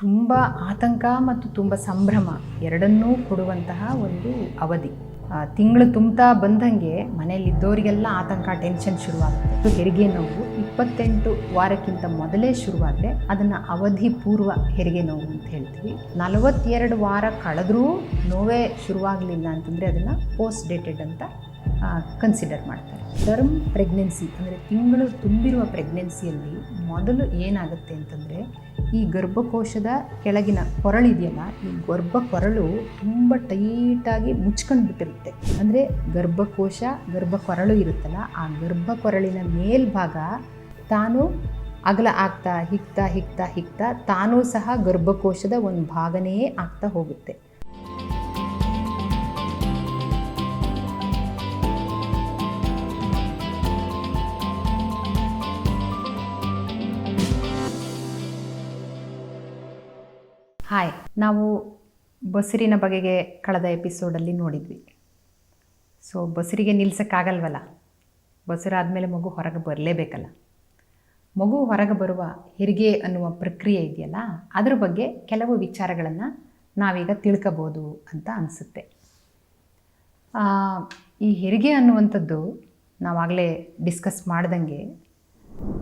ತುಂಬ ಆತಂಕ ಮತ್ತು ತುಂಬ ಸಂಭ್ರಮ ಎರಡನ್ನೂ ಕೊಡುವಂತಹ ಒಂದು ಅವಧಿ. ತಿಂಗಳು ತುಂಬ್ತಾ ಬಂದಂಗೆ ಮನೆಯಲ್ಲಿದ್ದವರಿಗೆಲ್ಲ ಆತಂಕ, ಟೆನ್ಷನ್ ಶುರುವಾಗುತ್ತೆ. ಹೆರಿಗೆ ನೋವು ಇಪ್ಪತ್ತೆಂಟು ವಾರಕ್ಕಿಂತ ಮೊದಲೇ ಶುರುವಾದರೆ ಅದನ್ನು ಅವಧಿ ಪೂರ್ವ ಹೆರಿಗೆ ನೋವು ಅಂತ ಹೇಳ್ತೀವಿ. ನಲವತ್ತೆರಡು ವಾರ ಕಳೆದ್ರೂ ನೋವೇ ಶುರುವಾಗಲಿಲ್ಲ ಅಂತಂದರೆ ಅದನ್ನು ಪೋಸ್ಟ್ ಡೇಟೆಡ್ ಅಂತ ಕನ್ಸಿಡರ್ ಮಾಡ್ತಾರೆ. ಟರ್ಮ್ ಪ್ರೆಗ್ನೆನ್ಸಿ ಅಂದರೆ ತಿಂಗಳು ತುಂಬಿರುವ ಪ್ರೆಗ್ನೆನ್ಸಿಯಲ್ಲಿ ಮೊದಲು ಏನಾಗುತ್ತೆ ಅಂತಂದರೆ ಈ ಗರ್ಭಕೋಶದ ಕೆಳಗಿನ ಕೊರಳಿದೆಯಲ್ಲ, ಈ ಗರ್ಭ ಕೊರಳು ತುಂಬ ಟೈಟಾಗಿ ಮುಚ್ಕೊಂಡು ಬಿಟ್ಟಿರುತ್ತೆ ಅಂದರೆ ಗರ್ಭಕೋಶ ಗರ್ಭ ಕೊರಳು ಇರುತ್ತಲ್ಲ, ಆ ಗರ್ಭ ಕೊರಳಿನ ಮೇಲ್ಭಾಗ ತಾನು ಅಗಲ ಆಗ್ತಾ ಹಿಗ್ತಾ ಹಿಗ್ತಾ ಹಿಗ್ತಾ ತಾನೂ ಸಹ ಗರ್ಭಕೋಶದ ಒಂದು ಭಾಗನೇ ಆಗ್ತಾ ಹೋಗುತ್ತೆ. ಹಾಯ್ ನಾವು ಬಸಿರಿನ ಬಗೆಗೆ ಕಳೆದ ಎಪಿಸೋಡಲ್ಲಿ ನೋಡಿದ್ವಿ. ಸೊ ಬಸಿರಿಗೆ ನಿಲ್ಸೋಕ್ಕಾಗಲ್ವಲ್ಲ? ಬಸಿರಾದಮೇಲೆ ಮಗು ಹೊರಗೆ ಬರಲೇಬೇಕಲ್ಲ? ಮಗು ಹೊರಗೆ ಬರುವ ಹೆರಿಗೆ ಅನ್ನುವ ಪ್ರಕ್ರಿಯೆ ಇದೆಯಲ್ಲ? ಅದ್ರ ಬಗ್ಗೆ ಕೆಲವು ವಿಚಾರಗಳನ್ನು ನಾವೀಗ ತಿಳ್ಕೊಬೋದು ಅಂತ ಅನಿಸುತ್ತೆ. ಈ ಹೆರಿಗೆ ಅನ್ನುವಂಥದ್ದು ನಾವಾಗಲೇ ಡಿಸ್ಕಸ್ ಮಾಡ್ದಂಗೆ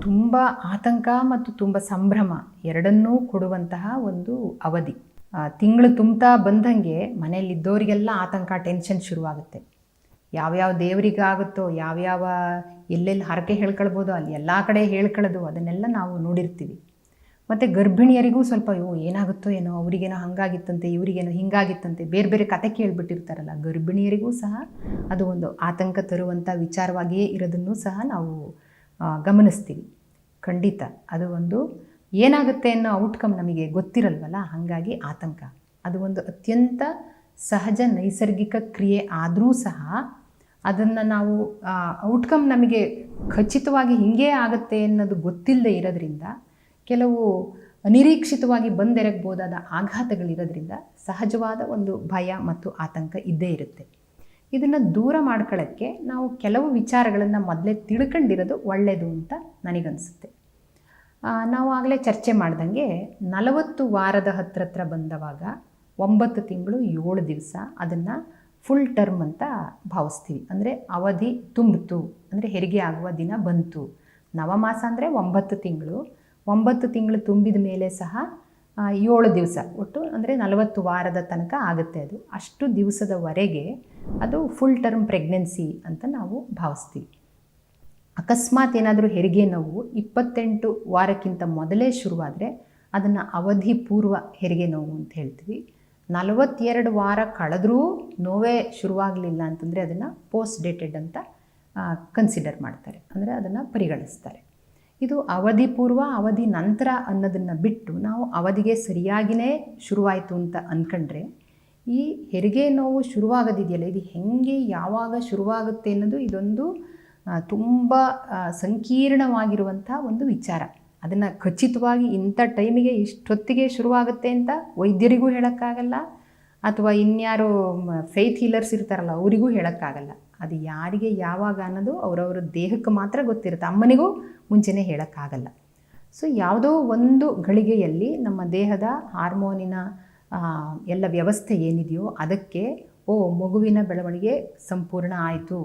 ತುಂಬ ಆತಂಕ ಮತ್ತು ತುಂಬ ಸಂಭ್ರಮ ಎರಡನ್ನೂ ಕೊಡುವಂತಹ ಒಂದು ಅವಧಿ. ತಿಂಗಳು ತುಂಬ್ತಾ ಬಂದಂಗೆ ಮನೆಯಲ್ಲಿದ್ದವರಿಗೆಲ್ಲ ಆತಂಕ ಟೆನ್ಷನ್ ಶುರುವಾಗುತ್ತೆ. ಯಾವ್ಯಾವ ದೇವರಿಗಾಗುತ್ತೋ, ಯಾವ್ಯಾವ ಎಲ್ಲೆಲ್ಲಿ ಹರಕೆ ಹೇಳ್ಕೊಳ್ಬೋದು, ಅಲ್ಲಿ ಎಲ್ಲ ಕಡೆ ಹೇಳ್ಕೊಳ್ಳೋದು ಅದನ್ನೆಲ್ಲ ನಾವು ನೋಡಿರ್ತೀವಿ. ಮತ್ತು ಗರ್ಭಿಣಿಯರಿಗೂ ಸ್ವಲ್ಪ, ಅಯ್ಯೋ, ಏನಾಗುತ್ತೋ ಏನೋ, ಅವರಿಗೇನೋ ಹಂಗಾಗಿತ್ತಂತೆ, ಇವರಿಗೇನೋ ಹಿಂಗಾಗಿತ್ತಂತೆ, ಬೇರೆ ಬೇರೆ ಕತೆ ಕೇಳಿಬಿಟ್ಟಿರ್ತಾರಲ್ಲ. ಗರ್ಭಿಣಿಯರಿಗೂ ಸಹ ಅದು ಒಂದು ಆತಂಕ ತರುವಂಥ ವಿಚಾರವಾಗಿಯೇ ಇರೋದನ್ನು ಸಹ ನಾವು ಗಮನಿಸ್ತೀವಿ. ಖಂಡಿತ. ಅದು ಒಂದು ಏನಾಗುತ್ತೆ ಅನ್ನೋ ಔಟ್ಕಮ್ ನಮಗೆ ಗೊತ್ತಿರಲ್ವಲ್ಲ? ಹಾಗಾಗಿ ಆತಂಕ. ಅದು ಒಂದು ಅತ್ಯಂತ ಸಹಜ ನೈಸರ್ಗಿಕ ಕ್ರಿಯೆ ಆದರೂ ಸಹ ಅದನ್ನು ನಾವು ಔಟ್ಕಮ್ ನಮಗೆ ಖಚಿತವಾಗಿ ಹಿಂಗೇ ಆಗುತ್ತೆ ಅನ್ನೋದು ಗೊತ್ತಿಲ್ಲದೆ ಇರೋದ್ರಿಂದ, ಕೆಲವು ಅನಿರೀಕ್ಷಿತವಾಗಿ ಬಂದೆರಗಬಹುದಾದ ಆಘಾತಗಳಿರೋದ್ರಿಂದ ಸಹಜವಾದ ಒಂದು ಭಯ ಮತ್ತು ಆತಂಕ ಇದ್ದೇ ಇರುತ್ತೆ. ಇದನ್ನು ದೂರ ಮಾಡ್ಕೊಳ್ಳೋಕ್ಕೆ ನಾವು ಕೆಲವು ವಿಚಾರಗಳನ್ನು ಮೊದಲೇ ತಿಳ್ಕೊಂಡಿರೋದು ಒಳ್ಳೆಯದು ಅಂತ ನನಗನ್ಸುತ್ತೆ. ನಾವು ಆಗಲೇ ಚರ್ಚೆ ಮಾಡ್ದಂಗೆ ನಲವತ್ತು ವಾರದ ಹತ್ರ ಹತ್ರ ಬಂದವಾಗ ಒಂಬತ್ತು ತಿಂಗಳು ಏಳು ದಿವಸ ಅದನ್ನು ಫುಲ್ ಟರ್ಮ್ ಅಂತ ಭಾವಿಸ್ತೀವಿ. ಅಂದರೆ ಅವಧಿ ತುಂಬಿತು, ಅಂದರೆ ಹೆರಿಗೆ ಆಗುವ ದಿನ ಬಂತು. ನವಮಾಸ ಅಂದರೆ ಒಂಬತ್ತು ತಿಂಗಳು. ಒಂಬತ್ತು ತಿಂಗಳು ತುಂಬಿದ ಮೇಲೆ ಸಹ ಏಳು ದಿವಸ. ಒಟ್ಟು ಅಂದರೆ ನಲವತ್ತು ವಾರದ ತನಕ ಆಗುತ್ತೆ ಅದು. ಅಷ್ಟು ದಿವಸದವರೆಗೆ ಅದು ಫುಲ್ ಟರ್ಮ್ ಪ್ರೆಗ್ನೆನ್ಸಿ ಅಂತ ನಾವು ಭಾವಿಸ್ತೀವಿ. ಅಕಸ್ಮಾತ್ ಏನಾದರೂ ಹೆರಿಗೆ ನೋವು ಇಪ್ಪತ್ತೆಂಟು ವಾರಕ್ಕಿಂತ ಮೊದಲೇ ಶುರುವಾದರೆ ಅದನ್ನು ಅವಧಿ ಪೂರ್ವ ಹೆರಿಗೆ ನೋವು ಅಂತ ಹೇಳ್ತೀವಿ. ನಲವತ್ತೆರಡು ವಾರ ಕಳೆದರೂ ನೋವೇ ಶುರುವಾಗಲಿಲ್ಲ ಅಂತಂದರೆ ಅದನ್ನು ಪೋಸ್ಟ್ ಡೇಟೆಡ್ ಅಂತ ಕನ್ಸಿಡರ್ ಮಾಡ್ತಾರೆ. ಅಂದರೆ ಅದನ್ನು ಪರಿಗಣಿಸ್ತಾರೆ. ಇದು ಅವಧಿ ಪೂರ್ವ, ಅವಧಿ ನಂತರ ಅನ್ನೋದನ್ನು ಬಿಟ್ಟು ನಾವು ಅವಧಿಗೆ ಸರಿಯಾಗಿಯೇ ಶುರುವಾಯಿತು ಅಂತ ಅಂದ್ಕೊಂಡ್ರೆ ಈ ಹೆರಿಗೆ ನೋವು ಶುರುವಾಗೋದಿದೆಯಲ್ಲ, ಇದು ಹೇಗೆ ಯಾವಾಗ ಶುರುವಾಗುತ್ತೆ ಅನ್ನೋದು ಇದೊಂದು ತುಂಬ ಸಂಕೀರ್ಣವಾಗಿರುವಂಥ ಒಂದು ವಿಚಾರ. ಅದನ್ನು ಖಚಿತವಾಗಿ ಇಂಥ ಟೈಮಿಗೆ ಇಷ್ಟೊತ್ತಿಗೆ ಶುರುವಾಗುತ್ತೆ ಅಂತ ವೈದ್ಯರಿಗೂ ಹೇಳೋಕ್ಕಾಗಲ್ಲ, ಅಥವಾ ಇನ್ಯಾರು ಫೇತ್ ಹೀಲರ್ಸ್ ಇರ್ತಾರಲ್ಲ, ಅವರಿಗೂ ಹೇಳೋಕ್ಕಾಗಲ್ಲ. ಅದು ಯಾರಿಗೆ ಯಾವಾಗ ಅನ್ನೋದು ಅವರವರ ದೇಹಕ್ಕೆ ಮಾತ್ರ ಗೊತ್ತಿರುತ್ತೆ. ಅಮ್ಮನಿಗೂ ಮುಂಚೆನೇ ಹೇಳೋಕ್ಕಾಗಲ್ಲ. ಸೊ ಯಾವುದೋ ಒಂದು ಗಳಿಗೆಯಲ್ಲಿ ನಮ್ಮ ದೇಹದ ಹಾರ್ಮೋನಿನ ಎಲ್ಲ ವ್ಯವಸ್ಥೆ ಏನಿದೆಯೋ ಅದಕ್ಕೆ, ಓ, ಮಗುವಿನ ಬೆಳವಣಿಗೆ ಸಂಪೂರ್ಣ ಆಯಿತು.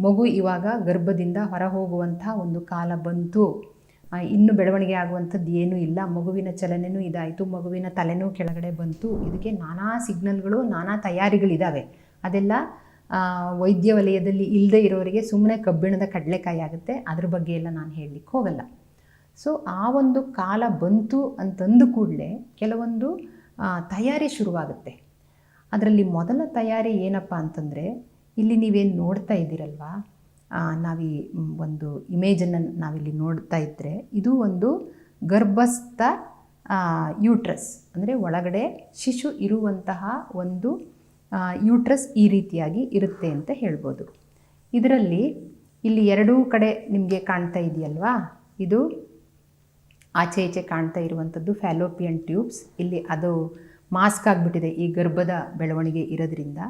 ಮಗು ಇವಾಗ ಗರ್ಭದಿಂದ ಹೊರ ಹೋಗುವಂಥ ಒಂದು ಕಾಲ ಬಂತು. ಇನ್ನು ಬೆಳವಣಿಗೆ ಆಗುವಂಥದ್ದು ಏನೂ ಇಲ್ಲ. ಮಗುವಿನ ಚಲನೆಯೂ ಇದಾಯಿತು. ಮಗುವಿನ ತಲೆನೂ ಕೆಳಗಡೆ ಬಂತು. ಇದಕ್ಕೆ ನಾನಾ ಸಿಗ್ನಲ್ಗಳು, ನಾನಾ ತಯಾರಿಗಳಿದ್ದಾವೆ ಅದೆಲ್ಲ ವೈದ್ಯ ವಲಯದಲ್ಲಿ ಇಲ್ಲದೆ ಇರೋರಿಗೆ ಸುಮ್ಮನೆ ಕಬ್ಬಿಣದ ಕಡಲೆಕಾಯಿ ಆಗುತ್ತೆ. ಅದ್ರ ಬಗ್ಗೆ ಎಲ್ಲ ನಾನು ಹೇಳಲಿಕ್ಕೆ ಹೋಗಲ್ಲ. ಸೊ ಆ ಒಂದು ಕಾಲ ಬಂತು ಅಂತಂದು ಕೂಡಲೇ ಕೆಲವೊಂದು ತಯಾರಿ ಶುರುವಾಗುತ್ತೆ. ಅದರಲ್ಲಿ ಮೊದಲ ತಯಾರಿ ಏನಪ್ಪ ಅಂತಂದರೆ, ಇಲ್ಲಿ ನೀವೇನು ನೋಡ್ತಾ ಇದ್ದೀರಲ್ವಾ? ನಾವೀ ಒಂದು ಇಮೇಜನ್ನು ನಾವಿಲ್ಲಿ ನೋಡ್ತಾ ಇದ್ದರೆ ಇದು ಒಂದು ಗರ್ಭಸ್ಥ ಯೂಟ್ರಸ್ ಅಂದರೆ ಒಳಗಡೆ ಶಿಶು ಇರುವಂತಹ ಒಂದು ಯೂಟ್ರಸ್ ಈ ರೀತಿಯಾಗಿ ಇರುತ್ತೆ ಅಂತ ಹೇಳ್ಬೋದು. ಇದರಲ್ಲಿ ಇಲ್ಲಿ ಎರಡೂ ಕಡೆ ನಿಮಗೆ ಕಾಣ್ತಾ ಇದೆಯಲ್ವಾ? ಇದು ಆಚೆ ಈಚೆ ಕಾಣ್ತಾ ಇರುವಂಥದ್ದು ಫ್ಯಾಲೋಪಿಯನ್ ಟ್ಯೂಬ್ಸ್ ಇಲ್ಲಿ ಅದು ಮಾಸ್ಕ್ ಆಗಿಬಿಟ್ಟಿದೆ ಈ ಗರ್ಭದ ಬೆಳವಣಿಗೆ ಇರೋದ್ರಿಂದ.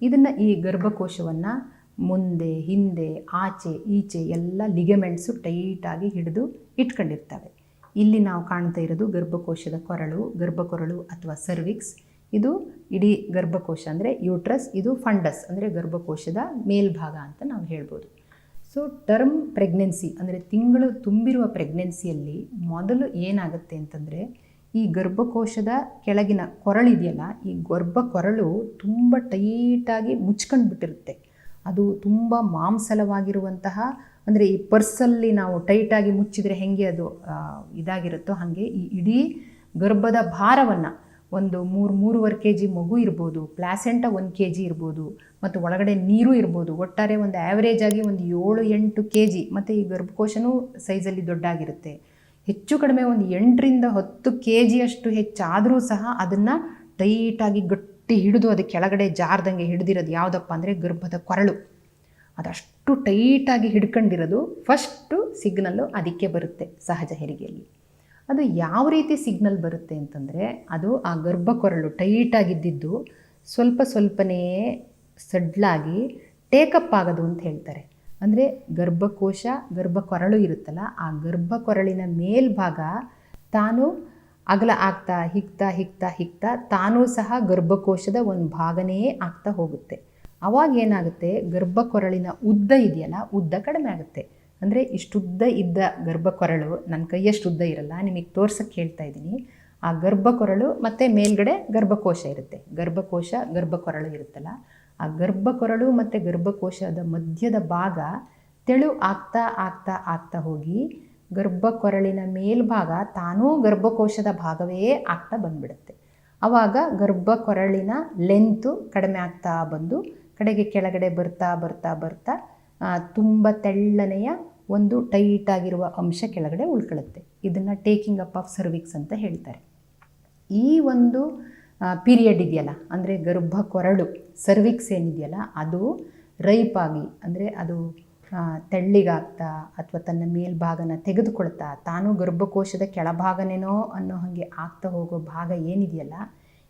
ಇದನ್ನು ಈ ಗರ್ಭಕೋಶವನ್ನು ಮುಂದೆ, ಹಿಂದೆ, ಆಚೆ, ಈಚೆ ಎಲ್ಲ ಲಿಗಮೆಂಟ್ಸು ಟೈಟಾಗಿ ಹಿಡಿದು ಇಟ್ಕೊಂಡಿರ್ತವೆ. ಇಲ್ಲಿ ನಾವು ಕಾಣ್ತಾ ಇರೋದು ಗರ್ಭಕೋಶದ ಕೊರಳು, ಗರ್ಭಕೊರಳು ಅಥವಾ ಸರ್ವಿಕ್ಸ್ ಇದು ಇಡೀ ಗರ್ಭಕೋಶ ಅಂದರೆ ಯೂಟ್ರಸ್ ಇದು ಫಂಡಸ್ ಅಂದರೆ ಗರ್ಭಕೋಶದ ಮೇಲ್ಭಾಗ ಅಂತ ನಾವು ಹೇಳ್ಬೋದು. ಸೊ ಟರ್ಮ್ ಪ್ರೆಗ್ನೆನ್ಸಿ ಅಂದರೆ ತಿಂಗಳು ತುಂಬಿರುವ ಪ್ರೆಗ್ನೆನ್ಸಿಯಲ್ಲಿ ಮೊದಲು ಏನಾಗುತ್ತೆ ಅಂತಂದರೆ ಈ ಗರ್ಭಕೋಶದ ಕೆಳಗಿನ ಕೊರಳಿದೆಯಲ್ಲ ಈ ಗರ್ಭ ಕೊರಳು ತುಂಬ ಟೈಟಾಗಿ ಮುಚ್ಕೊಂಡು ಬಿಟ್ಟಿರುತ್ತೆ. ಅದು ತುಂಬ ಮಾಂಸಲವಾಗಿರುವಂತಹ, ಅಂದರೆ ಈ ಪರ್ಸಲ್ಲಿ ನಾವು ಟೈಟಾಗಿ ಮುಚ್ಚಿದರೆ ಹೆಂಗೆ ಅದು ಇದಾಗಿರುತ್ತೋ ಹಾಗೆ ಈ ಇಡೀ ಗರ್ಭದ ಭಾರವನ್ನು ಒಂದು ಮೂರು, ಮೂರುವರೆ ಕೆ ಜಿ ಮಗು ಇರ್ಬೋದು, ಪ್ಲಾಸೆಂಟ ಒಂದು ಕೆ ಜಿ ಇರ್ಬೋದು, ಮತ್ತು ಒಳಗಡೆ ನೀರು ಇರ್ಬೋದು, ಒಟ್ಟಾರೆ ಒಂದು ಆ್ಯಾವ್ರೇಜ್ ಆಗಿ ಒಂದು ಏಳು, ಎಂಟು ಕೆ ಜಿ ಮತ್ತು ಈ ಗರ್ಭಕೋಶನೂ ಸೈಜಲ್ಲಿ ದೊಡ್ಡಾಗಿರುತ್ತೆ. ಹೆಚ್ಚು ಕಡಿಮೆ ಒಂದು ಎಂಟರಿಂದ ಹತ್ತು ಕೆ ಜಿಯಷ್ಟು ಹೆಚ್ಚಾದರೂ ಸಹ ಅದನ್ನು ಟೈಟಾಗಿ ಗಟ್ಟಿ ಹಿಡಿದು ಅದು ಕೆಳಗಡೆ ಜಾರ್ದಂಗೆ ಹಿಡಿದಿರೋದು ಯಾವುದಪ್ಪ ಅಂದರೆ ಗರ್ಭದ ಕೊರಳು. ಅದಷ್ಟು ಟೈಟಾಗಿ ಹಿಡ್ಕೊಂಡಿರೋದು ಫಸ್ಟು ಸಿಗ್ನಲ್ಲು ಅದಕ್ಕೆ ಬರುತ್ತೆ ಸಹಜ ಹೆರಿಗೆಯಲ್ಲಿ. ಅದು ಯಾವ ರೀತಿ ಸಿಗ್ನಲ್ ಬರುತ್ತೆ ಅಂತಂದರೆ ಅದು ಆ ಗರ್ಭಕೊರಳು ಟೈಟಾಗಿದ್ದಿದ್ದು ಸ್ವಲ್ಪ ಸ್ವಲ್ಪನೇ ಸಡ್ಲಾಗಿ ಟೇಕಪ್ ಆಗೋದು ಅಂತ ಹೇಳ್ತಾರೆ. ಅಂದರೆ ಗರ್ಭಕೋಶ ಗರ್ಭಕೊರಳು ಇರುತ್ತಲ್ಲ, ಆ ಗರ್ಭಕೊರಳಿನ ಮೇಲ್ಭಾಗ ತಾನು ಅಗಲ ಆಗ್ತಾ, ಹಿಗ್ತಾ ಹಿಗ್ತಾ ಹಿಗ್ತಾ ತಾನೂ ಸಹ ಗರ್ಭಕೋಶದ ಒಂದು ಭಾಗನೇ ಆಗ್ತಾ ಹೋಗುತ್ತೆ. ಅವಾಗ ಏನಾಗುತ್ತೆ? ಗರ್ಭಕೊರಳಿನ ಉದ್ದ ಇದೆಯಲ್ಲ, ಉದ್ದ ಕಡಿಮೆ ಆಗುತ್ತೆ. ಅಂದರೆ ಇಷ್ಟುದ್ದ ಇದ್ದ ಗರ್ಭಕೊರಳು ನನ್ನ ಕೈಯಷ್ಟು ಉದ್ದ ಇರಲ್ಲ, ನಿಮಗೆ ತೋರ್ಸಕ್ಕೆ ಹೇಳ್ತಾ ಇದ್ದೀನಿ. ಆ ಗರ್ಭಕೊರಳು ಮತ್ತು ಮೇಲ್ಗಡೆ ಗರ್ಭಕೋಶ ಇರುತ್ತೆ. ಗರ್ಭಕೋಶ, ಗರ್ಭಕೊರಳು ಇರುತ್ತಲ್ಲ, ಆ ಗರ್ಭಕೊರಳು ಮತ್ತು ಗರ್ಭಕೋಶದ ಮಧ್ಯದ ಭಾಗ ತೆಳು ಆಗ್ತಾ ಆಗ್ತಾ ಆಗ್ತಾ ಹೋಗಿ ಗರ್ಭಕೊರಳಿನ ಮೇಲ್ಭಾಗ ತಾನೂ ಗರ್ಭಕೋಶದ ಭಾಗವೇ ಆಗ್ತಾ ಬಂದ್ಬಿಡುತ್ತೆ. ಆವಾಗ ಗರ್ಭಕೊರಳಿನ ಲೆಂತು ಕಡಿಮೆ ಆಗ್ತಾ ಬಂದು, ಕಡೆಗೆ ಕೆಳಗಡೆ ಬರ್ತಾ ಬರ್ತಾ ಬರ್ತಾ ತುಂಬ ತೆಳ್ಳನೆಯ ಒಂದು ಟೈಟ್ ಆಗಿರುವ ಅಂಶ ಕೆಳಗಡೆ ಉಳ್ಕೊಳ್ಳುತ್ತೆ. ಇದನ್ನು ಟೇಕಿಂಗ್ ಅಪ್ ಆಫ್ ಸರ್ವಿಕ್ಸ್ ಅಂತ ಹೇಳ್ತಾರೆ. ಈ ಒಂದು ಪೀರಿಯಡ್ ಇದೆಯಲ್ಲ, ಅಂದರೆ ಗರ್ಭ ಕೊರಳು ಸರ್ವಿಕ್ಸ್ ಏನಿದೆಯಲ್ಲ, ಅದು ರೈಪ್ ಆಗಿ, ಅಂದರೆ ಅದು ತೆಳ್ಳಿಗಾಗ್ತಾ ಅಥವಾ ತನ್ನ ಮೇಲ್ಭಾಗನ ತೆಗೆದುಕೊಳ್ತಾ ತಾನು ಗರ್ಭಕೋಶದ ಕೆಳಭಾಗನೇನೋ ಅನ್ನೋ ಹಾಗೆ ಆಗ್ತಾ ಹೋಗೋ ಭಾಗ ಏನಿದೆಯಲ್ಲ,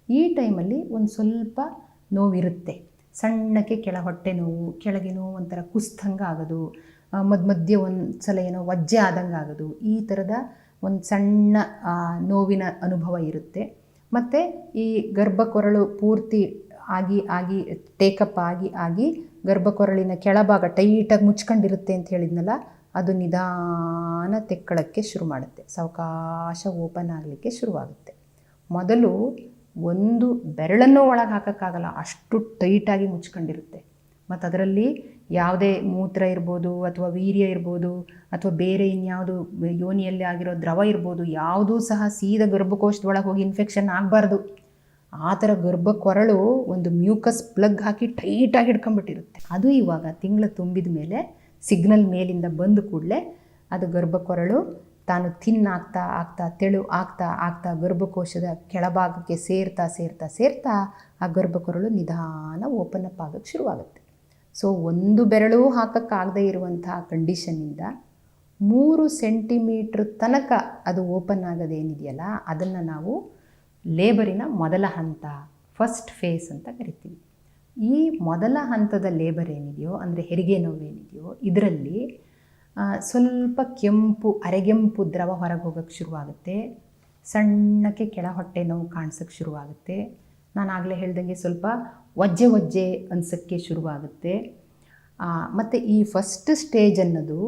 ಈ ಟೈಮಲ್ಲಿ ಒಂದು ಸ್ವಲ್ಪ ನೋವಿರುತ್ತೆ. ಸಣ್ಣಕ್ಕೆ ಕೆಳ ಹೊಟ್ಟೆ ನೋವು, ಕೆಳಗೆ ನೋವು ಒಂಥರ ಕುಸ್ತಂಗೆ ಆಗೋದು ಮದ್ ಮಧ್ಯ ಮಧ್ಯೆ ಒಂದು ಸಲ ಏನೋ ವಜ್ಜೆ ಆದಂಗೆ ಆಗೋದು, ಈ ಥರದ ಒಂದು ಸಣ್ಣ ನೋವಿನ ಅನುಭವ ಇರುತ್ತೆ. ಮತ್ತು ಈ ಗರ್ಭಕೊರಳು ಪೂರ್ತಿ ಆಗಿ ಆಗಿ ಟೇಕಪ್ ಆಗಿ ಆಗಿ ಗರ್ಭಕೊರಳಿನ ಕೆಳಭಾಗ ಟೈಟಾಗಿ ಮುಚ್ಕೊಂಡಿರುತ್ತೆ ಅಂತ ಹೇಳಿದ್ನಲ್ಲ, ಅದು ನಿಧಾನ ತೆಕ್ಕಳಕ್ಕೆ ಶುರು ಮಾಡುತ್ತೆ. ಸಾವಕಾಶ ಓಪನ್ ಆಗಲಿಕ್ಕೆ ಶುರುವಾಗುತ್ತೆ. ಮೊದಲು ಒಂದು ಬೆರಳನ್ನು ಒಳಗೆ ಹಾಕೋಕ್ಕಾಗಲ್ಲ, ಅಷ್ಟು ಟೈಟಾಗಿ ಮುಚ್ಕೊಂಡಿರುತ್ತೆ. ಮತ್ತು ಅದರಲ್ಲಿ ಯಾವುದೇ ಮೂತ್ರ ಇರ್ಬೋದು, ಅಥವಾ ವೀರ್ಯ ಇರ್ಬೋದು, ಅಥವಾ ಬೇರೆ ಇನ್ಯಾವುದು ಯೋನಿಯಲ್ಲಿ ಆಗಿರೋ ದ್ರವ ಇರ್ಬೋದು, ಯಾವುದೂ ಸಹ ಸೀದಾ ಗರ್ಭಕೋಶದೊಳಗೆ ಹೋಗಿ ಇನ್ಫೆಕ್ಷನ್ ಆಗಬಾರ್ದು. ಆ ಥರ ಗರ್ಭ ಕೊರಳು ಒಂದು ಮ್ಯೂಕಸ್ ಪ್ಲಗ್ ಹಾಕಿ ಟೈಟಾಗಿ ಹಿಡ್ಕೊಂಬಿಟ್ಟಿರುತ್ತೆ ಅದು ಇವಾಗ ತಿಂಗಳು ತುಂಬಿದ ಮೇಲೆ ಸಿಗ್ನಲ್ ಮೇಲಿಂದ ಬಂದ ಕೂಡಲೇ ಅದು ಗರ್ಭ ಕೊರಳು ತಾನು ತಿನ್ನಾಗ್ತಾ ಆಗ್ತಾ ತೆಳು ಆಗ್ತಾ ಆಗ್ತಾ ಗರ್ಭಕೋಶದ ಕೆಳಭಾಗಕ್ಕೆ ಸೇರ್ತಾ ಸೇರ್ತಾ ಸೇರ್ತಾ ಆ ಗರ್ಭಕೊರಳು ನಿಧಾನ ಓಪನ್ ಅಪ್ ಆಗೋಕ್ಕೆ ಶುರುವಾಗುತ್ತೆ. ಸೊ ಒಂದು ಬೆರಳು ಹಾಕೋಕ್ಕಾಗದೇ ಇರುವಂತಹ ಕಂಡೀಷನ್ನಿಂದ ಮೂರು ಸೆಂಟಿಮೀಟ್ರ್ ತನಕ ಅದು ಓಪನ್ ಆಗೋದೇನಿದೆಯಲ್ಲ ಅದನ್ನು ನಾವು ಲೇಬರಿನ ಮೊದಲ ಹಂತ ಫಸ್ಟ್ ಫೇಸ್ ಅಂತ ಕರಿತೀವಿ. ಈ ಮೊದಲ ಹಂತದ ಲೇಬರ್ ಏನಿದೆಯೋ ಅಂದರೆ ಹೆರಿಗೆ ನೋವೇನಿದೆಯೋ ಇದರಲ್ಲಿ ಆ, ಸ್ವಲ್ಪ ಕೆಂಪು, ಅರೆಗೆಂಪು ದ್ರವ ಹೊರಗೆ ಹೋಗೋಕ್ಕೆ ಶುರುವಾಗುತ್ತೆ. ಸಣ್ಣಕ್ಕೆ ಕೆಳ ಹೊಟ್ಟೆ ನೋವು ಕಾಣಿಸೋಕ್ಕೆ ಶುರುವಾಗುತ್ತೆ. ನಾನು ಆಗಲೇ ಹೇಳ್ದಂಗೆ ಸ್ವಲ್ಪ ಒಜ್ಜೆ ಒಜ್ಜೆ ಅನ್ಸೋಕ್ಕೆ ಶುರುವಾಗುತ್ತೆ. ಮತ್ತು ಈ ಫಸ್ಟ್ ಸ್ಟೇಜ್ ಅನ್ನೋದು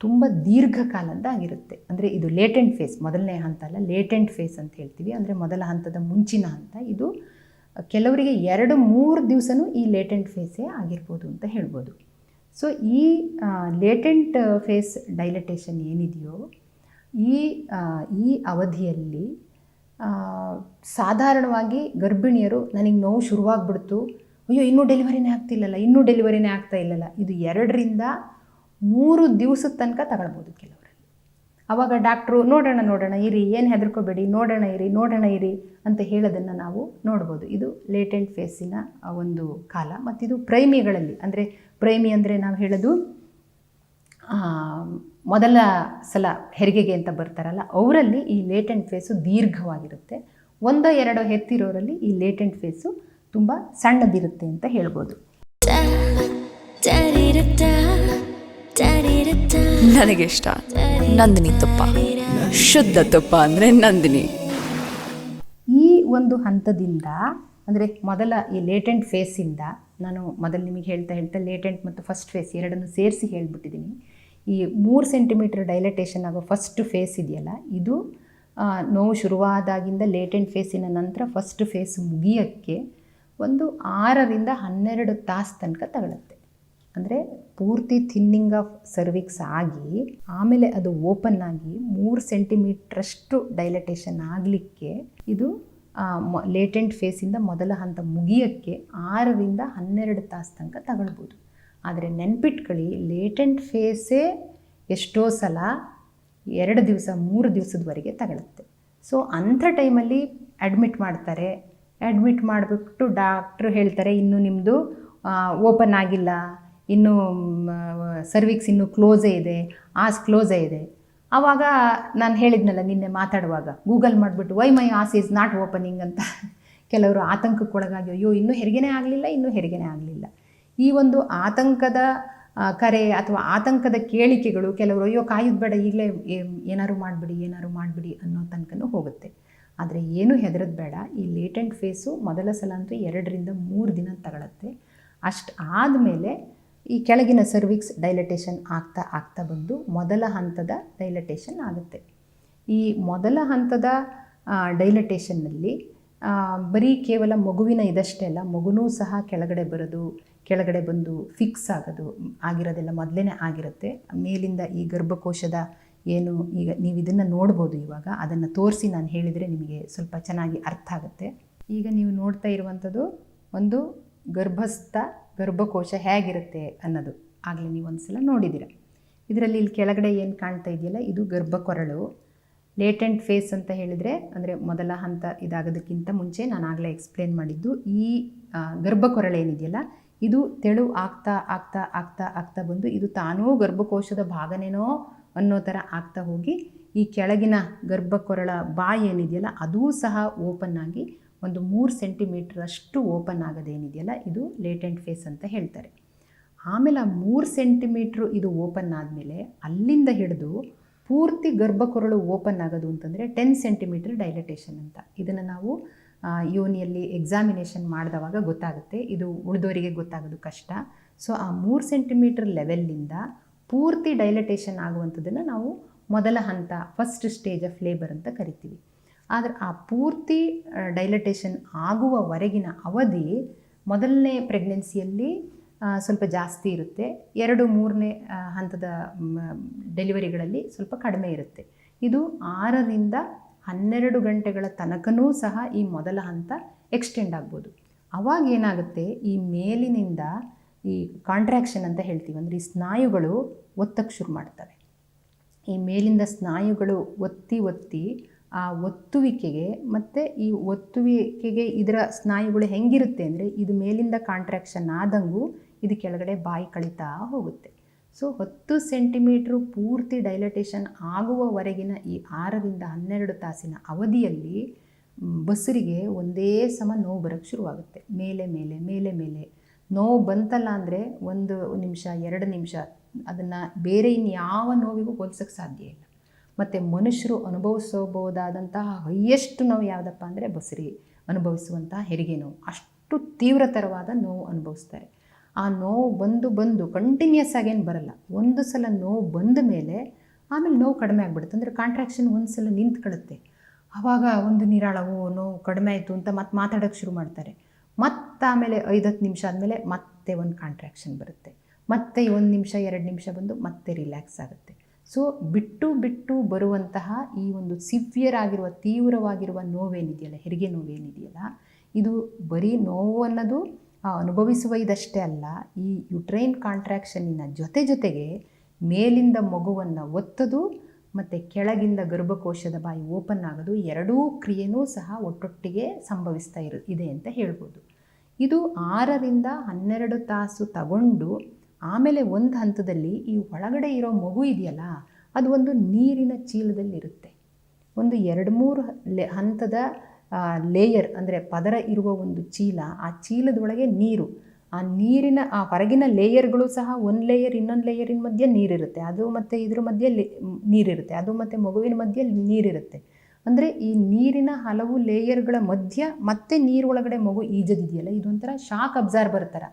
ತುಂಬ ದೀರ್ಘಕಾಲದ್ದಾಗಿರುತ್ತೆ ಅಂದರೆ ಇದು ಲೇಟೆಂಟ್ ಫೇಸ್ ಮೊದಲನೇ ಹಂತ ಅಲ್ಲ ಲೇಟೆಂಟ್ ಫೇಸ್ ಅಂತ ಹೇಳ್ತೀವಿ. ಅಂದರೆ ಮೊದಲ ಹಂತದ ಮುಂಚಿನ ಹಂತ ಇದು ಕೆಲವರಿಗೆ ಎರಡು ಮೂರು ದಿವಸನೂ ಈ ಲೇಟೆಂಟ್ ಫೇಸೇ ಆಗಿರ್ಬೋದು ಅಂತ ಹೇಳ್ಬೋದು. ಸೊ ಈ ಲೇಟೆಂಟ್ ಫೇಸ್ ಡೈಲಟೇಷನ್ ಏನಿದೆಯೋ, ಈ ಈ ಅವಧಿಯಲ್ಲಿ ಸಾಧಾರಣವಾಗಿ ಗರ್ಭಿಣಿಯರು ನನಗೆ ನೋವು ಶುರುವಾಗ್ಬಿಡ್ತು. ಅಯ್ಯೋ, ಇನ್ನೂ ಡೆಲಿವರಿನೇ ಆಗ್ತಿಲ್ಲಲ್ಲ, ಇನ್ನೂ ಡೆಲಿವರಿನೇ ಆಗ್ತಾ ಇಲ್ಲಲ್ಲ. ಇದು ಎರಡರಿಂದ ಮೂರು ದಿವಸದ ತನಕ ತಗೊಳ್ಬೋದು ಕೆಲವರಲ್ಲಿ ಆವಾಗ ಡಾಕ್ಟ್ರು, ನೋಡೋಣ ನೋಡೋಣ, ಇರಿ, ಏನು ಹೆದರ್ಕೋಬೇಡಿ, ನೋಡೋಣ, ಇರಿ ನೋಡೋಣ, ಇರಿ ಅಂತ ಹೇಳೋದನ್ನು ನಾವು ನೋಡ್ಬೋದು. ಇದು ಲೇಟೆಂಟ್ ಫೇಸಿನ ಒಂದು ಕಾಲ ಮತ್ತಿದು ಪ್ರೈಮಿಗಳಲ್ಲಿ. ಅಂದರೆ ಪ್ರೈಮಿ ಅಂದರೆ ನಾವು ಹೇಳೋದು ಮೊದಲ ಸಲ ಹೆರಿಗೆಗೆ ಅಂತ ಬರ್ತಾರಲ್ಲ, ಅವರಲ್ಲಿ ಈ ಲೇಟೆಂಟ್ ಫೇಸು ದೀರ್ಘವಾಗಿರುತ್ತೆ. ಒಂದೋ ಎರಡೋ ಹೆತ್ತಿರೋರಲ್ಲಿ ಈ ಲೇಟೆಂಟ್ ಫೇಸು ತುಂಬ ಸಣ್ಣದಿರುತ್ತೆ ಅಂತ ಹೇಳ್ಬೋದು. ನನಗೆ ಇಷ್ಟ ನಂದಿನಿ ತುಪ್ಪ. ಶುದ್ಧ ತುಪ್ಪ ಅಂದರೆ ನಂದಿನಿ. ಈ ಒಂದು ಹಂತದಿಂದ, ಅಂದರೆ ಮೊದಲ ಈ ಲೇಟೆಂಟ್ ಫೇಸಿಂದ ನಾನು ಮೊದಲು ನಿಮಗೆ ಹೇಳ್ತಾ ಹೇಳ್ತಾ ಲೇಟೆಂಟ್ ಮತ್ತು ಫಸ್ಟ್ ಫೇಸ್ ಎರಡನ್ನು ಸೇರಿಸಿ ಹೇಳ್ಬಿಟ್ಟಿದ್ದೀನಿ. ಈ ಮೂರು ಸೆಂಟಿಮೀಟರ್ ಡೈಲಟೇಷನ್ ಆಗೋ ಫಸ್ಟ್ ಫೇಸ್ ಇದೆಯಲ್ಲ, ಇದು ನೋವು ಶುರುವಾದಾಗಿಂದ ಲೇಟೆಂಟ್ ಫೇಸಿನ ನಂತರ ಫಸ್ಟ್ ಫೇಸ್ ಮುಗಿಯೋಕ್ಕೆ ಒಂದು ಆರರಿಂದ ಹನ್ನೆರಡು ತಾಸು ತನಕ ತಗೊಳುತ್ತೆ. ಅಂದರೆ ಪೂರ್ತಿ ಥಿನ್ನಿಂಗ್ ಆಫ್ ಸರ್ವಿಕ್ಸ್ ಆಗಿ, ಆಮೇಲೆ ಅದು ಓಪನ್ ಆಗಿ ಮೂರು ಸೆಂಟಿಮೀಟ್ರಷ್ಟು ಡೈಲಟೇಷನ್ ಆಗಲಿಕ್ಕೆ ಇದು ಲೇಟೆಂಟ್ ಫೇಸಿಂದ ಮೊದಲ ಹಂತ ಮುಗಿಯೋಕ್ಕೆ ಆರರಿಂದ ಹನ್ನೆರಡು ತಾಸು ತನಕ ತಗೊಳ್ಬೋದು. ಆದರೆ ನೆನ್ಪಿಟ್ಕೊಳ್ಳಿ ಲೇಟೆಂಟ್ ಫೇಸೇ ಎಷ್ಟೋ ಸಲ ಎರಡು ದಿವಸ, ಮೂರು ದಿವಸದವರೆಗೆ ತಗೊಳುತ್ತೆ. ಸೊ ಅಂಥ ಟೈಮಲ್ಲಿ ಅಡ್ಮಿಟ್ ಮಾಡ್ತಾರೆ. ಅಡ್ಮಿಟ್ ಮಾಡಿಬಿಟ್ಟು ಡಾಕ್ಟ್ರು ಹೇಳ್ತಾರೆ, ಇನ್ನು ನಿಮ್ಮದು ಓಪನ್ ಆಗಿಲ್ಲ. ಇನ್ನು ಸರ್ವಿಕ್ಸ್ ಇನ್ನೂ ಕ್ಲೋಸೇ ಇದೆ, ಆಸ್ ಕ್ಲೋಸೇ ಇದೆ. ಆವಾಗ ನಾನು ಹೇಳಿದ್ನಲ್ಲ ನಿನ್ನೆ ಮಾತಾಡುವಾಗ, ಗೂಗಲ್ ಮಾಡಿಬಿಟ್ಟು, why my os is not opening ಅಂತ. ಕೆಲವರು ಆತಂಕಕ್ಕೊಳಗಾಗಿ, ಅಯ್ಯೋ, ಇನ್ನೂ ಹೆರಿಗೆನೇ ಆಗಲಿಲ್ಲ, ಇನ್ನೂ ಹೆರಿಗೆನೇ ಆಗಲಿಲ್ಲ. ಈ ಒಂದು ಆತಂಕದ ಕರೆ ಅಥವಾ ಆತಂಕದ ಕೇಳಿಕೆಗಳು ಕೆಲವರು, ಅಯ್ಯೋ, ಕಾಯೋದು ಬೇಡ, ಈಗಲೇ ಏನಾರು ಮಾಡಿಬಿಡಿ ಏನಾದ್ರು ಮಾಡಿಬಿಡಿ ಅನ್ನೋ ತನಕನೂ ಹೋಗುತ್ತೆ. ಆದರೆ ಏನು ಹೆದರೋದು ಬೇಡ. ಈ ಲೇಟೆಂಟ್ ಫೇಸು ಮೊದಲ ಸಲ ಅಂತೂ ಎರಡರಿಂದ ಮೂರು ದಿನ ತಗೊಳತ್ತೆ. ಅಷ್ಟು ಆದಮೇಲೆ ಈ ಕೆಳಗಿನ ಸರ್ವಿಕ್ಸ್ ಡೈಲಟೇಷನ್ ಆಗ್ತಾ ಆಗ್ತಾ ಬಂದು ಮೊದಲ ಹಂತದ ಡೈಲಟೇಷನ್ ಆಗುತ್ತೆ. ಈ ಮೊದಲ ಹಂತದ ಡೈಲಟೇಷನ್ನಲ್ಲಿ ಬರೀ ಕೇವಲ ಮಗುವಿನ ಇದಷ್ಟೇ ಅಲ್ಲ, ಮಗುನೂ ಸಹ ಕೆಳಗಡೆ ಬರೋದು, ಕೆಳಗಡೆ ಬಂದು ಫಿಕ್ಸ್ ಆಗೋದು ಆಗಿರೋದೆಲ್ಲ ಮೊದಲೇ ಆಗಿರುತ್ತೆ. ಮೇಲಿಂದ ಈ ಗರ್ಭಕೋಶದ ಏನು, ಈಗ ನೀವು ಇದನ್ನು ನೋಡ್ಬೋದು ಇವಾಗ, ಅದನ್ನು ತೋರಿಸಿ ನಾನು ಹೇಳಿದರೆ ನಿಮಗೆ ಸ್ವಲ್ಪ ಚೆನ್ನಾಗಿ ಅರ್ಥ ಆಗುತ್ತೆ. ಈಗ ನೀವು ನೋಡ್ತಾ ಇರುವಂಥದ್ದು ಒಂದು ಗರ್ಭಸ್ಥ ಗರ್ಭಕೋಶ ಹೇಗಿರುತ್ತೆ ಅನ್ನೋದು. ಆಗಲೇ ನೀವು ಒಂದು ಸಲ ನೋಡಿದ್ದೀರ. ಇದರಲ್ಲಿ ಇಲ್ಲಿ ಕೆಳಗಡೆ ಏನು ಕಾಣ್ತಾ ಇದೆಯಲ್ಲ, ಇದು ಗರ್ಭಕೊರಳು. ಲೇಟೆಂಟ್ ಫೇಸ್ ಅಂತ ಹೇಳಿದರೆ, ಅಂದರೆ ಮೊದಲ ಹಂತ ಇದಾಗೋದಕ್ಕಿಂತ ಮುಂಚೆ ನಾನು ಆಗಲೇ ಎಕ್ಸ್ಪ್ಲೇನ್ ಮಾಡಿದ್ದು, ಈ ಗರ್ಭಕೊರಳೇನಿದೆಯಲ್ಲ ಇದು ತೆಳು ಆಗ್ತಾ ಆಗ್ತಾ ಆಗ್ತಾ ಆಗ್ತಾ ಬಂದು ಇದು ತಾನೂ ಗರ್ಭಕೋಶದ ಭಾಗನೇನೋ ಅನ್ನೋ ಥರ ಆಗ್ತಾ ಹೋಗಿ, ಈ ಕೆಳಗಿನ ಗರ್ಭಕೊರಳ ಬಾಯಿ ಏನಿದೆಯಲ್ಲ, ಅದೂ ಸಹ ಓಪನ್ ಆಗಿ ಒಂದು ಮೂರು ಸೆಂಟಿಮೀಟ್ರ್ ಅಷ್ಟು ಓಪನ್ ಆಗೋದೇನಿದೆಯಲ್ಲ, ಇದು ಲೇಟೆಂಟ್ ಫೇಸ್ ಅಂತ ಹೇಳ್ತಾರೆ. ಆಮೇಲೆ ಆ ಮೂರು ಸೆಂಟಿಮೀಟ್ರು ಇದು ಓಪನ್ ಆದಮೇಲೆ ಅಲ್ಲಿಂದ ಹಿಡಿದು ಪೂರ್ತಿ ಗರ್ಭಕೊರಳು ಓಪನ್ ಆಗೋದು ಅಂತಂದರೆ ಟೆನ್ ಸೆಂಟಿಮೀಟ್ರ್ ಡೈಲಟೇಷನ್ ಅಂತ. ಇದನ್ನು ನಾವು ಯೋನಿಯಲ್ಲಿ ಎಕ್ಸಾಮಿನೇಷನ್ ಮಾಡಿದವಾಗ ಗೊತ್ತಾಗುತ್ತೆ. ಇದು ಉಳಿದವರಿಗೆ ಗೊತ್ತಾಗೋದು ಕಷ್ಟ. ಸೊ ಆ ಮೂರು ಸೆಂಟಿಮೀಟ್ರ್ ಲೆವೆಲ್ಲಿಂದ ಪೂರ್ತಿ ಡೈಲಟೇಷನ್ ಆಗುವಂಥದ್ದನ್ನು ನಾವು ಮೊದಲ ಹಂತ ಫಸ್ಟ್ ಸ್ಟೇಜ್ ಆಫ್ ಲೇಬರ್ ಅಂತ ಕರಿತೀವಿ. ಆದರೆ ಆ ಪೂರ್ತಿ ಡೈಲಟೇಷನ್ ಆಗುವವರೆಗಿನ ಅವಧಿ ಮೊದಲನೇ ಪ್ರೆಗ್ನೆನ್ಸಿಯಲ್ಲಿ ಸ್ವಲ್ಪ ಜಾಸ್ತಿ ಇರುತ್ತೆ. ಎರಡು, ಮೂರನೇ ಹಂತದ ಡೆಲಿವರಿಗಳಲ್ಲಿ ಸ್ವಲ್ಪ ಕಡಿಮೆ ಇರುತ್ತೆ. ಇದು ಆರರಿಂದ ಹನ್ನೆರಡು ಗಂಟೆಗಳ ತನಕನೂ ಸಹ ಈ ಮೊದಲ ಹಂತ ಎಕ್ಸ್ಟೆಂಡ್ ಆಗ್ಬೋದು. ಅವಾಗ ಏನಾಗುತ್ತೆ? ಈ ಮೇಲಿನಿಂದ ಈ ಕಾಂಟ್ರಾಕ್ಷನ್ ಅಂತ ಹೇಳ್ತೀವಿ. ಅಂದರೆ ಈ ಸ್ನಾಯುಗಳು ಒತ್ತಕ್ಕೆ ಶುರು ಮಾಡ್ತವೆ. ಈ ಮೇಲಿಂದ ಸ್ನಾಯುಗಳು ಒತ್ತಿ ಒತ್ತಿ ಆ ಒತ್ತುವಿಕೆಗೆ ಮತ್ತು ಈ ಒತ್ತುವಿಕೆಗೆ ಇದರ ಸ್ನಾಯುಗಳು ಹೆಂಗಿರುತ್ತೆ ಅಂದರೆ ಇದು ಮೇಲಿಂದ ಕಾಂಟ್ರಾಕ್ಷನ್ ಆದಂಗೂ ಇದು ಕೆಳಗಡೆ ಬಾಯಿ ಕಳಿತಾ ಹೋಗುತ್ತೆ. ಸೊ ಹತ್ತು ಸೆಂಟಿಮೀಟ್ರು ಪೂರ್ತಿ ಡೈಲಟೇಷನ್ ಆಗುವವರೆಗಿನ ಈ ಆರರಿಂದ ಹನ್ನೆರಡು ತಾಸಿನ ಅವಧಿಯಲ್ಲಿ ಬಸರಿಗೆ ಒಂದೇ ಸಮ ನೋವು ಬರೋಕ್ಕೆ ಶುರುವಾಗುತ್ತೆ. ಮೇಲೆ ಮೇಲೆ ಮೇಲೆ ಮೇಲೆ. ನೋವು ಬಂತಲ್ಲ ಅಂದರೆ ಒಂದು ನಿಮಿಷ, ಎರಡು ನಿಮಿಷ. ಅದನ್ನು ಬೇರೆ ಇನ್ಯಾವ ನೋವಿಗೂ ಹೋಲ್ಸೋಕ್ಕೆ ಸಾಧ್ಯ ಇಲ್ಲ. ಮತ್ತು ಮನುಷ್ಯರು ಅನುಭವಿಸಬಹುದಾದಂತಹ ಹೈಯೆಸ್ಟ್ ನೋವು ಯಾವುದಪ್ಪ ಅಂದರೆ ಬಸರಿ ಅನುಭವಿಸುವಂತಹ ಹೆರಿಗೆ ನೋವು. ಅಷ್ಟು ತೀವ್ರತರವಾದ ನೋವು ಅನುಭವಿಸ್ತಾರೆ. ಆ ನೋವು ಬಂದು ಬಂದು ಕಂಟಿನ್ಯೂಸ್ ಆಗೇನು ಬರಲ್ಲ. ಒಂದು ಸಲ ನೋವು ಬಂದ ಮೇಲೆ ಆಮೇಲೆ ನೋವು ಕಡಿಮೆ ಆಗಿಬಿಡುತ್ತೆ. ಅಂದರೆ ಕಾಂಟ್ರಾಕ್ಷನ್ ಒಂದು ಸಲ ನಿಂತ್ಕೊಳ್ಳುತ್ತೆ ಆವಾಗ ಒಂದು ನಿರಾಳವು, ನೋವು ಕಡಿಮೆ ಆಯಿತು ಅಂತ ಮತ್ತೆ ಮಾತಾಡೋಕ್ಕೆ ಶುರು ಮಾಡ್ತಾರೆ. ಮತ್ತೆ ಆಮೇಲೆ ಐದು ಹತ್ತು ನಿಮಿಷ ಆದಮೇಲೆ ಮತ್ತೆ ಒಂದು ಕಾಂಟ್ರಾಕ್ಷನ್ ಬರುತ್ತೆ. ಮತ್ತೆ ಒಂದು ನಿಮಿಷ, ಎರಡು ನಿಮಿಷ ಬಂದು ಮತ್ತೆ ರಿಲ್ಯಾಕ್ಸ್ ಆಗುತ್ತೆ. ಸೊ ಬಿಟ್ಟು ಬಿಟ್ಟು ಬರುವಂತಹ ಈ ಒಂದು ಸಿವಿಯರ್ ಆಗಿರುವ ತೀವ್ರವಾಗಿರುವ ನೋವೇನಿದೆಯಲ್ಲ, ಹೆರಿಗೆ ನೋವೇನಿದೆಯಲ್ಲ, ಇದು ಬರೀ ನೋವು ಅನ್ನೋದು ಅನುಭವಿಸುವ ಇದಷ್ಟೇ ಅಲ್ಲ, ಈ ಯುಟ್ರೈನ್ ಕಾಂಟ್ರಾಕ್ಷನ್ನಿನ ಜೊತೆ ಜೊತೆಗೆ ಮೇಲಿಂದ ಮಗುವನ್ನು ಒತ್ತದು ಮತ್ತು ಕೆಳಗಿಂದ ಗರ್ಭಕೋಶದ ಬಾಯಿ ಓಪನ್ ಆಗೋದು, ಎರಡೂ ಕ್ರಿಯೆನೂ ಸಹ ಒಟ್ಟೊಟ್ಟಿಗೆ ಸಂಭವಿಸ್ತಾ ಇರು, ಇದೆ ಅಂತ ಹೇಳ್ಬೋದು. ಇದು ಆರರಿಂದ ಹನ್ನೆರಡು ತಾಸು ತಗೊಂಡು ಆಮೇಲೆ ಒಂದು ಹಂತದಲ್ಲಿ ಈ ಒಳಗಡೆ ಇರೋ ಮಗು ಇದೆಯಲ್ಲ, ಅದು ಒಂದು ನೀರಿನ ಚೀಲದಲ್ಲಿರುತ್ತೆ. ಒಂದು ಎರಡು ಮೂರು ಲೆ, ಹಂತದ ಲೇಯರ್ ಅಂದರೆ ಪದರ ಇರುವ ಒಂದು ಚೀಲ, ಆ ಚೀಲದೊಳಗೆ ನೀರು. ಆ ನೀರಿನ, ಆ ಹೊರಗಿನ ಲೇಯರ್ಗಳು ಸಹ ಒಂದು ಲೇಯರ್ ಇನ್ನೊಂದು ಲೇಯರಿನ ಮಧ್ಯೆ ನೀರಿರುತ್ತೆ. ಅದು ಮತ್ತು ಇದ್ರ ಮಧ್ಯೆ ನೀರಿರುತ್ತೆ. ಅದು ಮತ್ತು ಮಗುವಿನ ಮಧ್ಯೆ ನೀರಿರುತ್ತೆ. ಅಂದರೆ ಈ ನೀರಿನ ಹಲವು ಲೇಯರ್ಗಳ ಮಧ್ಯ ಮತ್ತೆ ನೀರೊಳಗಡೆ ಮಗು ಈಜದಿದೆಯಲ್ಲ, ಇದೊಂಥರ ಶಾಕ್ ಅಬ್ಸಾರ್ಬರ್ ಥರ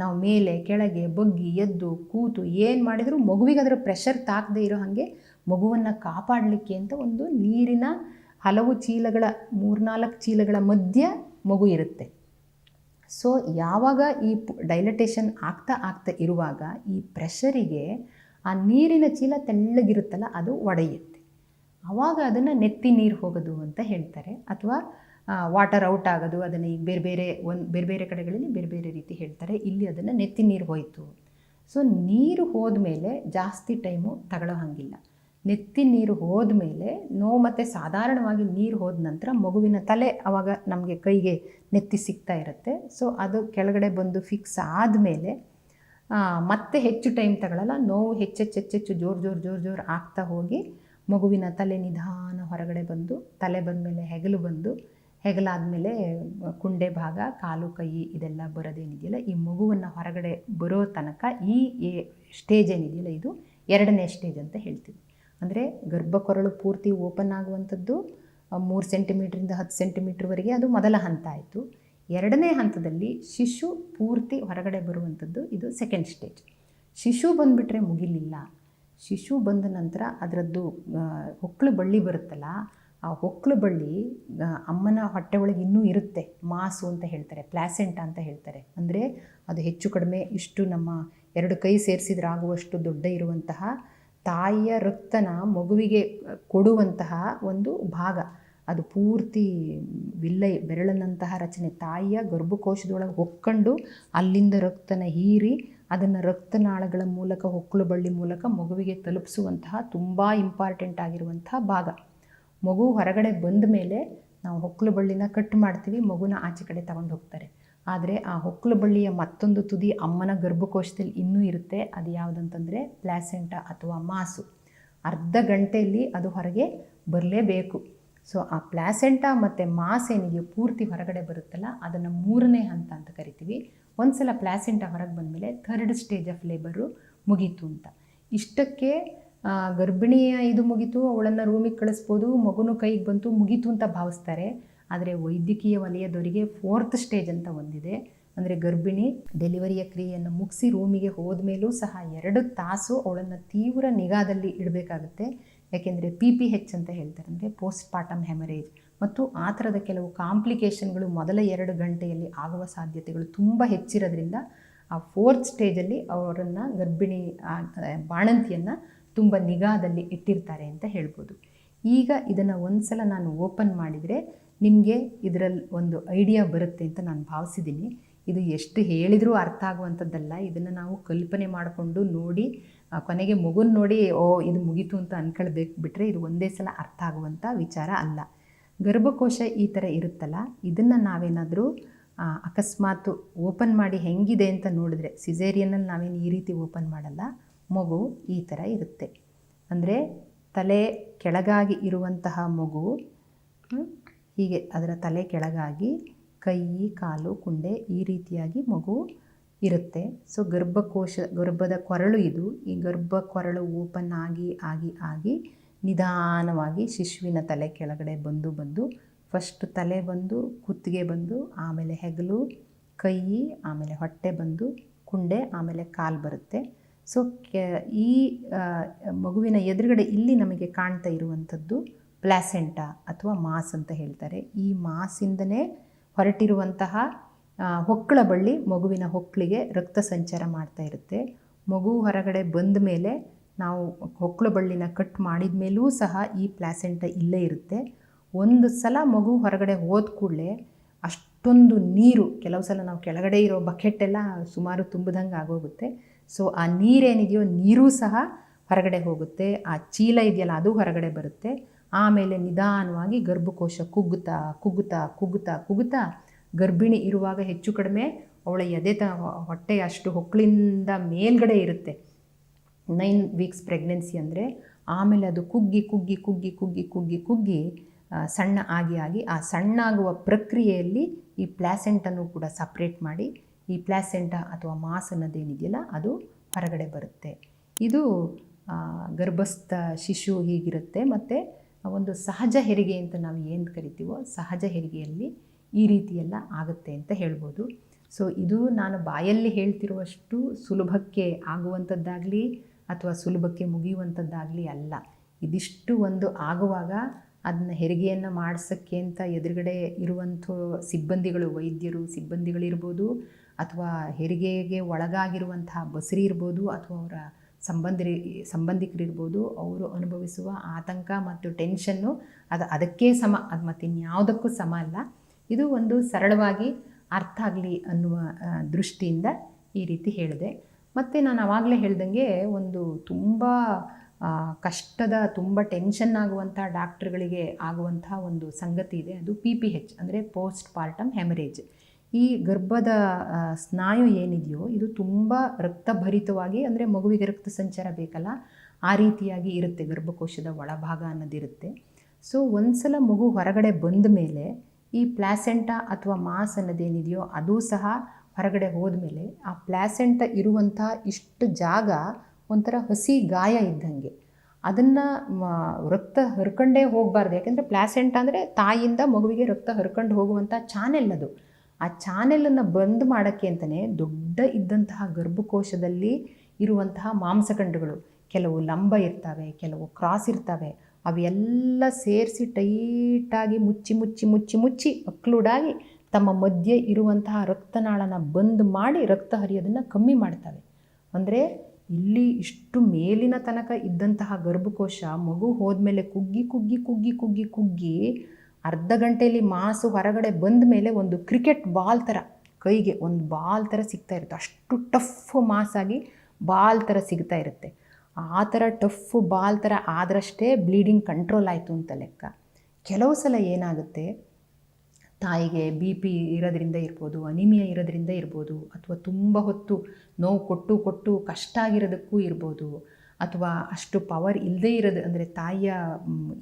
ನಾವು ಮೇಲೆ, ಕೆಳಗೆ, ಬಗ್ಗಿ, ಎದ್ದು, ಕೂತು ಏನು ಮಾಡಿದರೂ ಮಗುವಿಗೆ ಅದರ ಪ್ರೆಷರ್ ತಾಕದೇ ಇರೋ ಹಾಗೆ ಮಗುವನ್ನು ಕಾಪಾಡಲಿಕ್ಕೆ ಅಂತ ಒಂದು ನೀರಿನ ಹಲವು ಚೀಲಗಳ, ಮೂರ್ನಾಲ್ಕು ಚೀಲಗಳ ಮಧ್ಯ ಮಗು ಇರುತ್ತೆ. ಸೊ ಯಾವಾಗ ಈ ಡೈಲಟೇಷನ್ ಆಗ್ತಾ ಆಗ್ತಾ ಇರುವಾಗ ಈ ಪ್ರೆಷರಿಗೆ ಆ ನೀರಿನ ಚೀಲ ತೆಳ್ಳಗಿರುತ್ತಲ್ಲ ಅದು ಒಡೆಯುತ್ತೆ. ಆವಾಗ ಅದನ್ನು ನೆತ್ತಿ ನೀರು ಹೋಗೋದು ಅಂತ ಹೇಳ್ತಾರೆ. ಅಥವಾ ವಾಟರ್ ಔಟ್ ಆಗೋದು, ಅದನ್ನು ಈಗ ಬೇರೆ ಬೇರೆ ಒಂದು, ಬೇರೆ ಬೇರೆ ಕಡೆಗಳಲ್ಲಿ ಬೇರೆ ಬೇರೆ ರೀತಿ ಹೇಳ್ತಾರೆ. ಇಲ್ಲಿ ಅದನ್ನು ನೆತ್ತಿ ನೀರು ಹೋಯಿತು. ಸೊ ನೀರು ಹೋದ ಮೇಲೆ ಜಾಸ್ತಿ ಟೈಮು ತಗೊಳ್ಳೋ ಹಾಗಿಲ್ಲ. ನೆತ್ತಿ ನೀರು ಹೋದ ಮೇಲೆ ನೋವು ಮತ್ತು ಸಾಧಾರಣವಾಗಿ ನೀರು ಹೋದ ನಂತರ ಮಗುವಿನ ತಲೆ ಆವಾಗ ನಮಗೆ ಕೈಗೆ ನೆತ್ತಿ ಸಿಗ್ತಾ ಇರುತ್ತೆ. ಸೊ ಅದು ಕೆಳಗಡೆ ಬಂದು ಫಿಕ್ಸ್ ಆದಮೇಲೆ ಮತ್ತೆ ಹೆಚ್ಚು ಟೈಮ್ ತಗೊಳ್ಳಲ್ಲ ನೋವು ಹೆಚ್ಚೆಚ್ಚು ಹೆಚ್ಚೆಚ್ಚು ಜೋರು ಜೋರು ಜೋರು ಜೋರು ಆಗ್ತಾ ಹೋಗಿ ಮಗುವಿನ ತಲೆ ನಿಧಾನ ಹೊರಗಡೆ ಬಂದು, ತಲೆ ಬಂದ ಮೇಲೆ ಹೆಗಲು ಬಂದು ಹೆಗಲಾದಮೇಲೆ ಕುಂಡೆ ಭಾಗ, ಕಾಲು, ಕೈ ಇದೆಲ್ಲ ಬರೋದೇನಿದೆಯಲ್ಲ, ಈ ಮಗುವನ್ನು ಹೊರಗಡೆ ಬರೋ ತನಕ ಈ ಸ್ಟೇಜ್ ಏನಿದೆಯಲ್ಲ ಇದು, ಎರಡನೇ ಸ್ಟೇಜ್ ಅಂತ ಹೇಳ್ತೀವಿ. ಅಂದರೆ ಗರ್ಭಕೊರಳು ಪೂರ್ತಿ ಓಪನ್ ಆಗುವಂಥದ್ದು ಮೂರು ಸೆಂಟಿಮೀಟ್ರಿಂದ ಹತ್ತು ಸೆಂಟಿಮೀಟ್ರ್ವರೆಗೆ ಅದು ಮೊದಲ ಹಂತ ಆಯಿತು. ಎರಡನೇ ಹಂತದಲ್ಲಿ ಶಿಶು ಪೂರ್ತಿ ಹೊರಗಡೆ ಬರುವಂಥದ್ದು ಇದು ಸೆಕೆಂಡ್ ಸ್ಟೇಜ್ ಶಿಶು ಬಂದುಬಿಟ್ರೆ ಮುಗಿಲಿಲ್ಲ. ಶಿಶು ಬಂದ ನಂತರ ಅದರದ್ದು ಹೊಕ್ಕಳು ಬಳ್ಳಿ ಬರುತ್ತಲ್ಲ ಆ ಹೊಕ್ಕಳು ಬಳ್ಳಿ ಅಮ್ಮನ ಹೊಟ್ಟೆ ಒಳಗೆ ಇನ್ನೂ ಇರುತ್ತೆ. ಮಾಸು ಅಂತ ಹೇಳ್ತಾರೆ, ಪ್ಲಾಸೆಂಟ ಅಂತ ಹೇಳ್ತಾರೆ. ಅಂದರೆ ಅದು ಹೆಚ್ಚು ಕಡಿಮೆ ಇಷ್ಟು ನಮ್ಮ ಎರಡು ಕೈ ಸೇರಿಸಿದ್ರಾಗುವಷ್ಟು ದೊಡ್ಡ ಇರುವಂತಹ ತಾಯಿಯ ರಕ್ತನ ಮಗುವಿಗೆ ಕೊಡುವಂತಹ ಒಂದು ಭಾಗ. ಅದು ಪೂರ್ತಿ ವಿಲ್ಲೈ ಬೆರಳನ್ನಂತಹ ರಚನೆ. ತಾಯಿಯ ಗರ್ಭಕೋಶದೊಳಗೆ ಹೊಕ್ಕೊಂಡು ಅಲ್ಲಿಂದ ರಕ್ತನ ಹೀರಿ ಅದನ್ನು ರಕ್ತನಾಳಗಳ ಮೂಲಕ ಹೊಕ್ಕಳು ಬಳ್ಳಿ ಮೂಲಕ ಮಗುವಿಗೆ ತಲುಪಿಸುವಂತಹ ತುಂಬ ಇಂಪಾರ್ಟೆಂಟ್ ಆಗಿರುವಂತಹ ಭಾಗ. ಮಗು ಹೊರಗಡೆ ಬಂದ ಮೇಲೆ ನಾವು ಹೊಕ್ಕಲು ಬಳ್ಳಿನ ಕಟ್ ಮಾಡ್ತೀವಿ, ಮಗುನ ಆಚೆ ಕಡೆ ತಗೊಂಡು ಹೋಗ್ತಾರೆ. ಆದರೆ ಆ ಹೊಕ್ಕಲು ಬಳ್ಳಿಯ ಮತ್ತೊಂದು ತುದಿ ಅಮ್ಮನ ಗರ್ಭಕೋಶದಲ್ಲಿ ಇನ್ನೂ ಇರುತ್ತೆ. ಅದು ಯಾವುದಂತಂದರೆ ಪ್ಲಾಸೆಂಟ ಅಥವಾ ಮಾಸು. ಅರ್ಧ ಗಂಟೆಯಲ್ಲಿ ಅದು ಹೊರಗೆ ಬರಲೇಬೇಕು. ಸೊ, ಆ ಪ್ಲಾಸೆಂಟ ಮತ್ತು ಮಾಸ್ ಏನಿದೆಯೋ ಪೂರ್ತಿ ಹೊರಗಡೆ ಬರುತ್ತಲ್ಲ, ಅದನ್ನು ಮೂರನೇ ಹಂತ ಅಂತ ಕರಿತೀವಿ. ಒಂದು ಸಲ ಪ್ಲಾಸೆಂಟ ಹೊರಗೆ ಬಂದಮೇಲೆ ಥರ್ಡ್ ಸ್ಟೇಜ್ ಆಫ್ ಲೇಬರು ಮುಗೀತು ಅಂತ. ಇಷ್ಟಕ್ಕೆ ಗರ್ಭಿಣಿಯ ಇದು ಮುಗೀತು, ಅವಳನ್ನು ರೂಮಿಗೆ ಕಳಿಸ್ಬೋದು, ಮಗುನು ಕೈಗೆ ಬಂತು, ಮುಗೀತು ಅಂತ ಭಾವಿಸ್ತಾರೆ. ಆದರೆ ವೈದ್ಯಕೀಯ ವಲಯದವರಿಗೆ ಫೋರ್ತ್ ಸ್ಟೇಜ್ ಅಂತ ಒಂದಿದೆ. ಅಂದರೆ ಗರ್ಭಿಣಿ ಡೆಲಿವರಿಯ ಕ್ರಿಯೆಯನ್ನು ಮುಗಿಸಿ ರೂಮಿಗೆ ಹೋದ ಮೇಲೂ ಸಹ ಎರಡು ತಾಸು ಅವಳನ್ನು ತೀವ್ರ ನಿಗಾದಲ್ಲಿ ಇಡಬೇಕಾಗುತ್ತೆ. ಯಾಕೆಂದರೆ ಪಿ ಪಿ ಹೆಚ್ ಅಂತ ಹೇಳ್ತಾರೆ ಅಂದರೆ ಪೋಸ್ಟ್ ಪಾರ್ಟಮ್ ಹೆಮರೇಜ್ ಮತ್ತು ಆ ಥರದ ಕೆಲವು ಕಾಂಪ್ಲಿಕೇಶನ್ಗಳು ಮೊದಲ ಎರಡು ಗಂಟೆಯಲ್ಲಿ ಆಗುವ ಸಾಧ್ಯತೆಗಳು ತುಂಬ ಹೆಚ್ಚಿರೋದ್ರಿಂದ ಆ ಫೋರ್ತ್ ಸ್ಟೇಜಲ್ಲಿ ಅವರನ್ನು ಗರ್ಭಿಣಿ ಬಾಣಂತಿಯನ್ನು ತುಂಬ ನಿಗಾದಲ್ಲಿ ಇಟ್ಟಿರ್ತಾರೆ ಅಂತ ಹೇಳ್ಬೋದು. ಈಗ ಇದನ್ನು ಒಂದು ಸಲ ನಾನು ಓಪನ್ ಮಾಡಿದರೆ ನಿಮಗೆ ಇದರಲ್ಲಿ ಒಂದು ಐಡಿಯಾ ಬರುತ್ತೆ ಅಂತ ನಾನು ಭಾವಿಸಿದ್ದೀನಿ ಇದು ಎಷ್ಟು ಹೇಳಿದರೂ ಅರ್ಥ ಆಗುವಂಥದ್ದಲ್ಲ. ಇದನ್ನು ನಾವು ಕಲ್ಪನೆ ಮಾಡಿಕೊಂಡು ನೋಡಿ ಕೊನೆಗೆ ಮಗುನ ನೋಡಿ, ಓ, ಇದು ಮುಗೀತು ಅಂತ ಅನ್ಕೊಳ್ಬೇಕು ಬಿಟ್ಟರೆ ಇದು ಒಂದೇ ಸಲ ಅರ್ಥ ಆಗುವಂಥ ವಿಚಾರ ಅಲ್ಲ. ಗರ್ಭಕೋಶ ಈ ಥರ ಇರುತ್ತಲ್ಲ, ಇದನ್ನು ನಾವೇನಾದರೂ ಅಕಸ್ಮಾತು ಓಪನ್ ಮಾಡಿ ಹೆಂಗಿದೆ ಅಂತ ನೋಡಿದ್ರೆ ಸಿಸೇರಿಯನಲ್ಲಿ ನಾವೇನು ಈ ರೀತಿ ಓಪನ್ ಮಾಡಲ್ಲ. ಮಗು ಈ ಥರ ಇರುತ್ತೆ. ಅಂದರೆ ತಲೆ ಕೆಳಗಾಗಿ ಇರುವಂತಹ ಮಗು ಹೀಗೆ ಅದರ ತಲೆ ಕೆಳಗಾಗಿ ಕೈ, ಕಾಲು, ಕುಂಡೆ ಈ ರೀತಿಯಾಗಿ ಮಗು ಇರುತ್ತೆ. ಸೊ ಗರ್ಭಕೋಶ, ಗರ್ಭದ ಕೊರಳು ಇದು. ಈ ಗರ್ಭ ಕೊರಳು ಓಪನ್ ಆಗಿ ಆಗಿ ಆಗಿ ನಿಧಾನವಾಗಿ ಶಿಶುವಿನ ತಲೆ ಕೆಳಗಡೆ ಬಂದು ಬಂದು ಫಸ್ಟ್ ತಲೆ ಬಂದು, ಕುತ್ತಿಗೆ ಬಂದು, ಆಮೇಲೆ ಹೆಗಲು, ಕೈ, ಆಮೇಲೆ ಹೊಟ್ಟೆ ಬಂದು, ಕುಂಡೆ, ಆಮೇಲೆ ಕಾಲು ಬರುತ್ತೆ. ಸೊ ಈ ಮಗುವಿನ ಎದುರುಗಡೆ ಇಲ್ಲಿ ನಮಗೆ ಕಾಣ್ತಾ ಇರುವಂಥದ್ದು ಪ್ಲಾಸೆಂಟಾ ಅಥವಾ ಮಾಸ್ ಅಂತ ಹೇಳ್ತಾರೆ. ಈ ಮಾಸಿಂದನೇ ಹೊರಟಿರುವಂತಹ ಹೊಕ್ಕಳ ಬಳ್ಳಿ ಮಗುವಿನ ಹೊಕ್ಕಳಿಗೆ ರಕ್ತ ಸಂಚಾರ ಮಾಡ್ತಾ ಇರುತ್ತೆ. ಮಗು ಹೊರಗಡೆ ಬಂದ ಮೇಲೆ ನಾವು ಹೊಕ್ಕಳ ಬಳ್ಳಿನ ಕಟ್ ಮಾಡಿದ ಮೇಲೂ ಸಹ ಈ ಪ್ಲ್ಯಾಸೆಂಟ ಇಲ್ಲೇ ಇರುತ್ತೆ. ಒಂದು ಸಲ ಮಗು ಹೊರಗಡೆ ಹೋದ ಕೂಡಲೇ ಅಷ್ಟೊಂದು ನೀರು, ಕೆಲವು ಸಲ ನಾವು ಕೆಳಗಡೆ ಇರೋ ಬಕೆಟ್ ಎಲ್ಲ ಸುಮಾರು ತುಂಬಿದಂಗೆ ಆಗೋಗುತ್ತೆ. ಸೊ ಆ ನೀರೇನಿದೆಯೋ ನೀರೂ ಸಹ ಹೊರಗಡೆ ಹೋಗುತ್ತೆ. ಆ ಚೀಲ ಇದೆಯಲ್ಲ, ಅದು ಹೊರಗಡೆ ಬರುತ್ತೆ. ಆಮೇಲೆ ನಿಧಾನವಾಗಿ ಗರ್ಭಕೋಶ ಕುಗ್ಗುತ್ತಾ ಕುಗ್ಗುತ್ತಾ ಕುಗ್ಗುತ್ತಾ ಕುಗ್ಗುತ್ತಾ ಗರ್ಭಿಣಿ ಇರುವಾಗ ಹೆಚ್ಚು ಕಡಿಮೆ ಅವಳ ಎದೆ ತ, ಹೊಟ್ಟೆ ಅಷ್ಟು ಹೊಕ್ಕಳಿಂದ ಮೇಲ್ಗಡೆ ಇರುತ್ತೆ. ನೈನ್ ವೀಕ್ಸ್ ಪ್ರೆಗ್ನೆನ್ಸಿ ಅಂದರೆ ಆಮೇಲೆ ಅದು ಕುಗ್ಗಿ ಕುಗ್ಗಿ ಕುಗ್ಗಿ ಕುಗ್ಗಿ ಕುಗ್ಗಿ ಕುಗ್ಗಿ ಸಣ್ಣ ಆಗಿ ಆಗಿ ಆ ಸಣ್ಣ ಆಗುವ ಪ್ರಕ್ರಿಯೆಯಲ್ಲಿ ಈ ಪ್ಲ್ಯಾಸೆಂಟನ್ನು ಕೂಡ ಸಪ್ರೇಟ್ ಮಾಡಿ ಈ ಪ್ಲಾಸೆಂಟ ಅಥವಾ ಮಾಸ್ ಅನ್ನೋದೇನಿದೆಯಲ್ಲ ಅದು ಹೊರಗಡೆ ಬರುತ್ತೆ. ಇದು ಗರ್ಭಸ್ಥ ಶಿಶು ಹೀಗಿರುತ್ತೆ. ಮತ್ತು ಒಂದು ಸಹಜ ಹೆರಿಗೆ ಅಂತ ನಾವು ಏನು ಕರಿತೀವೋ, ಸಹಜ ಹೆರಿಗೆಯಲ್ಲಿ ಈ ರೀತಿಯೆಲ್ಲ ಆಗುತ್ತೆ ಅಂತ ಹೇಳ್ಬೋದು. ಸೊ, ಇದು ನಾನು ಬಾಯಲ್ಲಿ ಹೇಳ್ತಿರುವಷ್ಟು ಸುಲಭಕ್ಕೆ ಆಗುವಂಥದ್ದಾಗಲಿ ಅಥವಾ ಸುಲಭಕ್ಕೆ ಮುಗಿಯುವಂಥದ್ದಾಗಲಿ ಅಲ್ಲ. ಇದಿಷ್ಟು ಒಂದು ಆಗುವಾಗ ಅದನ್ನ ಹೆರಿಗೆಯನ್ನು ಮಾಡಿಸೋಕ್ಕೆ ಅಂತ ಎದುರುಗಡೆ ಇರುವಂಥ ಸಿಬ್ಬಂದಿಗಳು, ವೈದ್ಯರು, ಸಿಬ್ಬಂದಿಗಳಿರ್ಬೋದು ಅಥವಾ ಹೆರಿಗೆಗೆ ಒಳಗಾಗಿರುವಂತಹ ಬಸರಿ ಇರ್ಬೋದು ಅಥವಾ ಅವರ ಸಂಬಂಧಿ ಸಂಬಂಧಿಕರಿರ್ಬೋದು, ಅವರು ಅನುಭವಿಸುವ ಆತಂಕ ಮತ್ತು ಟೆನ್ಷನ್ನು ಅದು, ಅದಕ್ಕೆ ಸಮ, ಅದು ಮತ್ತು ಇನ್ಯಾವುದಕ್ಕೂ ಸಮ ಅಲ್ಲ. ಇದು ಒಂದು ಸರಳವಾಗಿ ಅರ್ಥ ಆಗಲಿ ಅನ್ನುವ ದೃಷ್ಟಿಯಿಂದ ಈ ರೀತಿ ಹೇಳಿದೆ. ಮತ್ತು ನಾನು ಆವಾಗಲೇ ಹೇಳ್ದಂಗೆ ಒಂದು ತುಂಬ ಕಷ್ಟದ, ತುಂಬ ಟೆನ್ಷನ್ ಆಗುವಂಥ ಡಾಕ್ಟ್ರುಗಳಿಗೆ ಆಗುವಂಥ ಒಂದು ಸಂಗತಿ ಇದೆ. ಅದು ಪಿ ಪಿ ಹೆಚ್, ಅಂದರೆ ಪೋಸ್ಟ್ ಪಾರ್ಟಮ್ ಹೆಮರೇಜ್. ಈ ಗರ್ಭದ ಸ್ನಾಯು ಏನಿದೆಯೋ ಇದು ತುಂಬ ರಕ್ತಭರಿತವಾಗಿ ಅಂದರೆ ಮಗುವಿಗೆ ರಕ್ತ ಸಂಚಾರ ಬೇಕಲ್ಲ, ಆ ರೀತಿಯಾಗಿ ಇರುತ್ತೆ ಗರ್ಭಕೋಶದ ಒಳಭಾಗ ಅನ್ನೋದಿರುತ್ತೆ ಸೊ ಒಂದ್ಸಲ ಮಗು ಹೊರಗಡೆ ಬಂದ ಮೇಲೆ ಈ ಪ್ಲ್ಯಾಸೆಂಟ ಅಥವಾ ಮಾಸ್ ಅನ್ನೋದೇನಿದೆಯೋ ಅದು ಸಹ ಹೊರಗಡೆ ಹೋದ್ಮೇಲೆ ಆ ಪ್ಲಾಸೆಂಟ ಇರುವಂಥ ಇಷ್ಟು ಜಾಗ ಒಂಥರ ಹಸಿ ಗಾಯ ಇದ್ದಂಗೆ. ಅದನ್ನು ರಕ್ತ ಹರ್ಕೊಂಡೇ ಹೋಗಬಾರ್ದು. ಯಾಕೆಂದರೆ ಪ್ಲಾಸೆಂಟ ಅಂದರೆ ತಾಯಿಯಿಂದ ಮಗುವಿಗೆ ರಕ್ತ ಹರ್ಕೊಂಡು ಹೋಗುವಂಥ ಚಾನೆಲ್ ಅದು. ಆ ಚಾನೆಲನ್ನು ಬಂದ್ ಮಾಡೋಕ್ಕೆ ಅಂತಲೇ ದೊಡ್ಡ ಇದ್ದಂತಹ ಗರ್ಭಕೋಶದಲ್ಲಿ ಇರುವಂತಹ ಮಾಂಸಖಂಡಗಳು ಕೆಲವು ಲಂಬ ಇರ್ತವೆ, ಕೆಲವು ಕ್ರಾಸ್ ಇರ್ತವೆ, ಅವೆಲ್ಲ ಸೇರಿಸಿ ಟೈಟಾಗಿ ಮುಚ್ಚಿ ಮುಚ್ಚಿ ಮುಚ್ಚಿ ಮುಚ್ಚಿ ಅಕ್ಲೂಡಾಗಿ ತಮ್ಮ ಮಧ್ಯೆ ಇರುವಂತಹ ರಕ್ತನಾಳನ ಬಂದ್ ಮಾಡಿ ರಕ್ತ ಹರಿಯೋದನ್ನು ಕಮ್ಮಿ ಮಾಡ್ತವೆ. ಅಂದರೆ ಇಲ್ಲಿ ಇಷ್ಟು ಮೇಲಿನ ತನಕ ಇದ್ದಂತಹ ಗರ್ಭಕೋಶ ಮಗು ಹೋದ್ಮೇಲೆ ಕುಗ್ಗಿ ಕುಗ್ಗಿ ಕುಗ್ಗಿ ಕುಗ್ಗಿ ಕುಗ್ಗಿ ಅರ್ಧ ಗಂಟೆಯಲ್ಲಿ ಮಾಸು ಹೊರಗಡೆ ಬಂದ ಮೇಲೆ ಒಂದು ಕ್ರಿಕೆಟ್ ಬಾಲ್ ಥರ, ಕೈಗೆ ಒಂದು ಬಾಲ್ ಥರ ಸಿಗ್ತಾ ಇರುತ್ತೆ. ಅಷ್ಟು ಟಫ್ ಮಾಸಾಗಿ ಬಾಲ್ ಥರ ಸಿಗ್ತಾ ಇರುತ್ತೆ. ಆ ಥರ ಟಫ್ ಬಾಲ್ ಥರ ಆದರಷ್ಟೇ ಬ್ಲೀಡಿಂಗ್ ಕಂಟ್ರೋಲ್ ಆಯಿತು ಅಂತ ಲೆಕ್ಕ. ಕೆಲವು ಸಲ ಏನಾಗುತ್ತೆ, ತಾಯಿಗೆ ಬಿ ಪಿ ಇರೋದ್ರಿಂದ ಇರ್ಬೋದು, ಅನಿಮಿಯಾ ಇರೋದ್ರಿಂದ ಇರ್ಬೋದು, ಅಥವಾ ತುಂಬ ಹೊತ್ತು ನೋವು ಕೊಟ್ಟು ಕೊಟ್ಟು ಕಷ್ಟ ಆಗಿರೋದಕ್ಕೂ ಇರ್ಬೋದು ಅಥವಾ ಅಷ್ಟು ಪವರ್ ಇಲ್ಲದೇ ಇರೋದು, ಅಂದರೆ ತಾಯಿಯ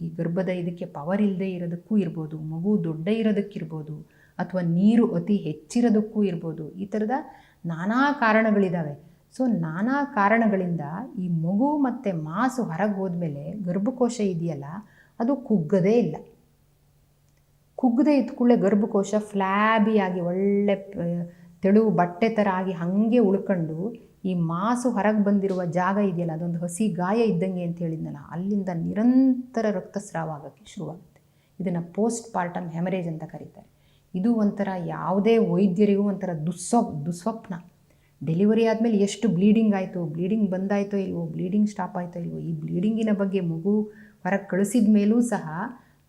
ಈ ಗರ್ಭದ ಇದಕ್ಕೆ ಪವರ್ ಇಲ್ಲದೇ ಇರೋದಕ್ಕೂ ಇರ್ಬೋದು, ಮಗು ದೊಡ್ಡ ಇರೋದಕ್ಕಿರ್ಬೋದು, ಅಥವಾ ನೀರು ಅತಿ ಹೆಚ್ಚಿರೋದಕ್ಕೂ ಇರ್ಬೋದು, ಈ ಥರದ ನಾನಾ ಕಾರಣಗಳಿದ್ದಾವೆ ಸೊ ನಾನಾ ಕಾರಣಗಳಿಂದ ಈ ಮಗು ಮತ್ತು ಮಾಸು ಹೊರಗೆ ಹೋದ್ಮೇಲೆ ಗರ್ಭಕೋಶ ಇದೆಯಲ್ಲ, ಅದು ಕುಗ್ಗದೇ ಇಲ್ಲ. ಕುಗ್ಗದೆ ಇದ್ಕೊಳ್ಳೆ ಗರ್ಭಕೋಶ ಫ್ಲ್ಯಾಬಿಯಾಗಿ ಒಳ್ಳೆ ತೆಳು ಬಟ್ಟೆ ಥರ ಆಗಿ ಹಾಗೆ ಉಳ್ಕೊಂಡು ಈ ಮಾಸು ಹೊರಗೆ ಬಂದಿರುವ ಜಾಗ ಇದೆಯಲ್ಲ, ಅದೊಂದು ಹಸಿ ಗಾಯ ಇದ್ದಂಗೆ ಅಂತ ಹೇಳಿದ್ನಲ್ಲ, ಅಲ್ಲಿಂದ ನಿರಂತರ ರಕ್ತಸ್ರಾವ ಆಗೋಕ್ಕೆ ಶುರುವಾಗುತ್ತೆ. ಇದನ್ನು ಪೋಸ್ಟ್ ಪಾರ್ಟಮ್ ಹೆಮರೇಜ್ ಅಂತ ಕರೀತಾರೆ. ಇದು ಒಂಥರ ಯಾವುದೇ ವೈದ್ಯರಿಗೂ ಒಂಥರ ದುಸ್ವ, ದುಸ್ವಪ್ನ. ಡೆಲಿವರಿ ಆದಮೇಲೆ ಎಷ್ಟು ಬ್ಲೀಡಿಂಗ್ ಆಯಿತು, ಬ್ಲೀಡಿಂಗ್ ಬಂದಾಯಿತೋ ಇಲ್ವೋ, ಬ್ಲೀಡಿಂಗ್ ಸ್ಟಾಪ್ ಆಯಿತೋ ಇಲ್ವೋ, ಈ ಬ್ಲೀಡಿಂಗಿನ ಬಗ್ಗೆ ಮಗು ಹೊರಗೆ ಕಳಿಸಿದ ಮೇಲೂ ಸಹ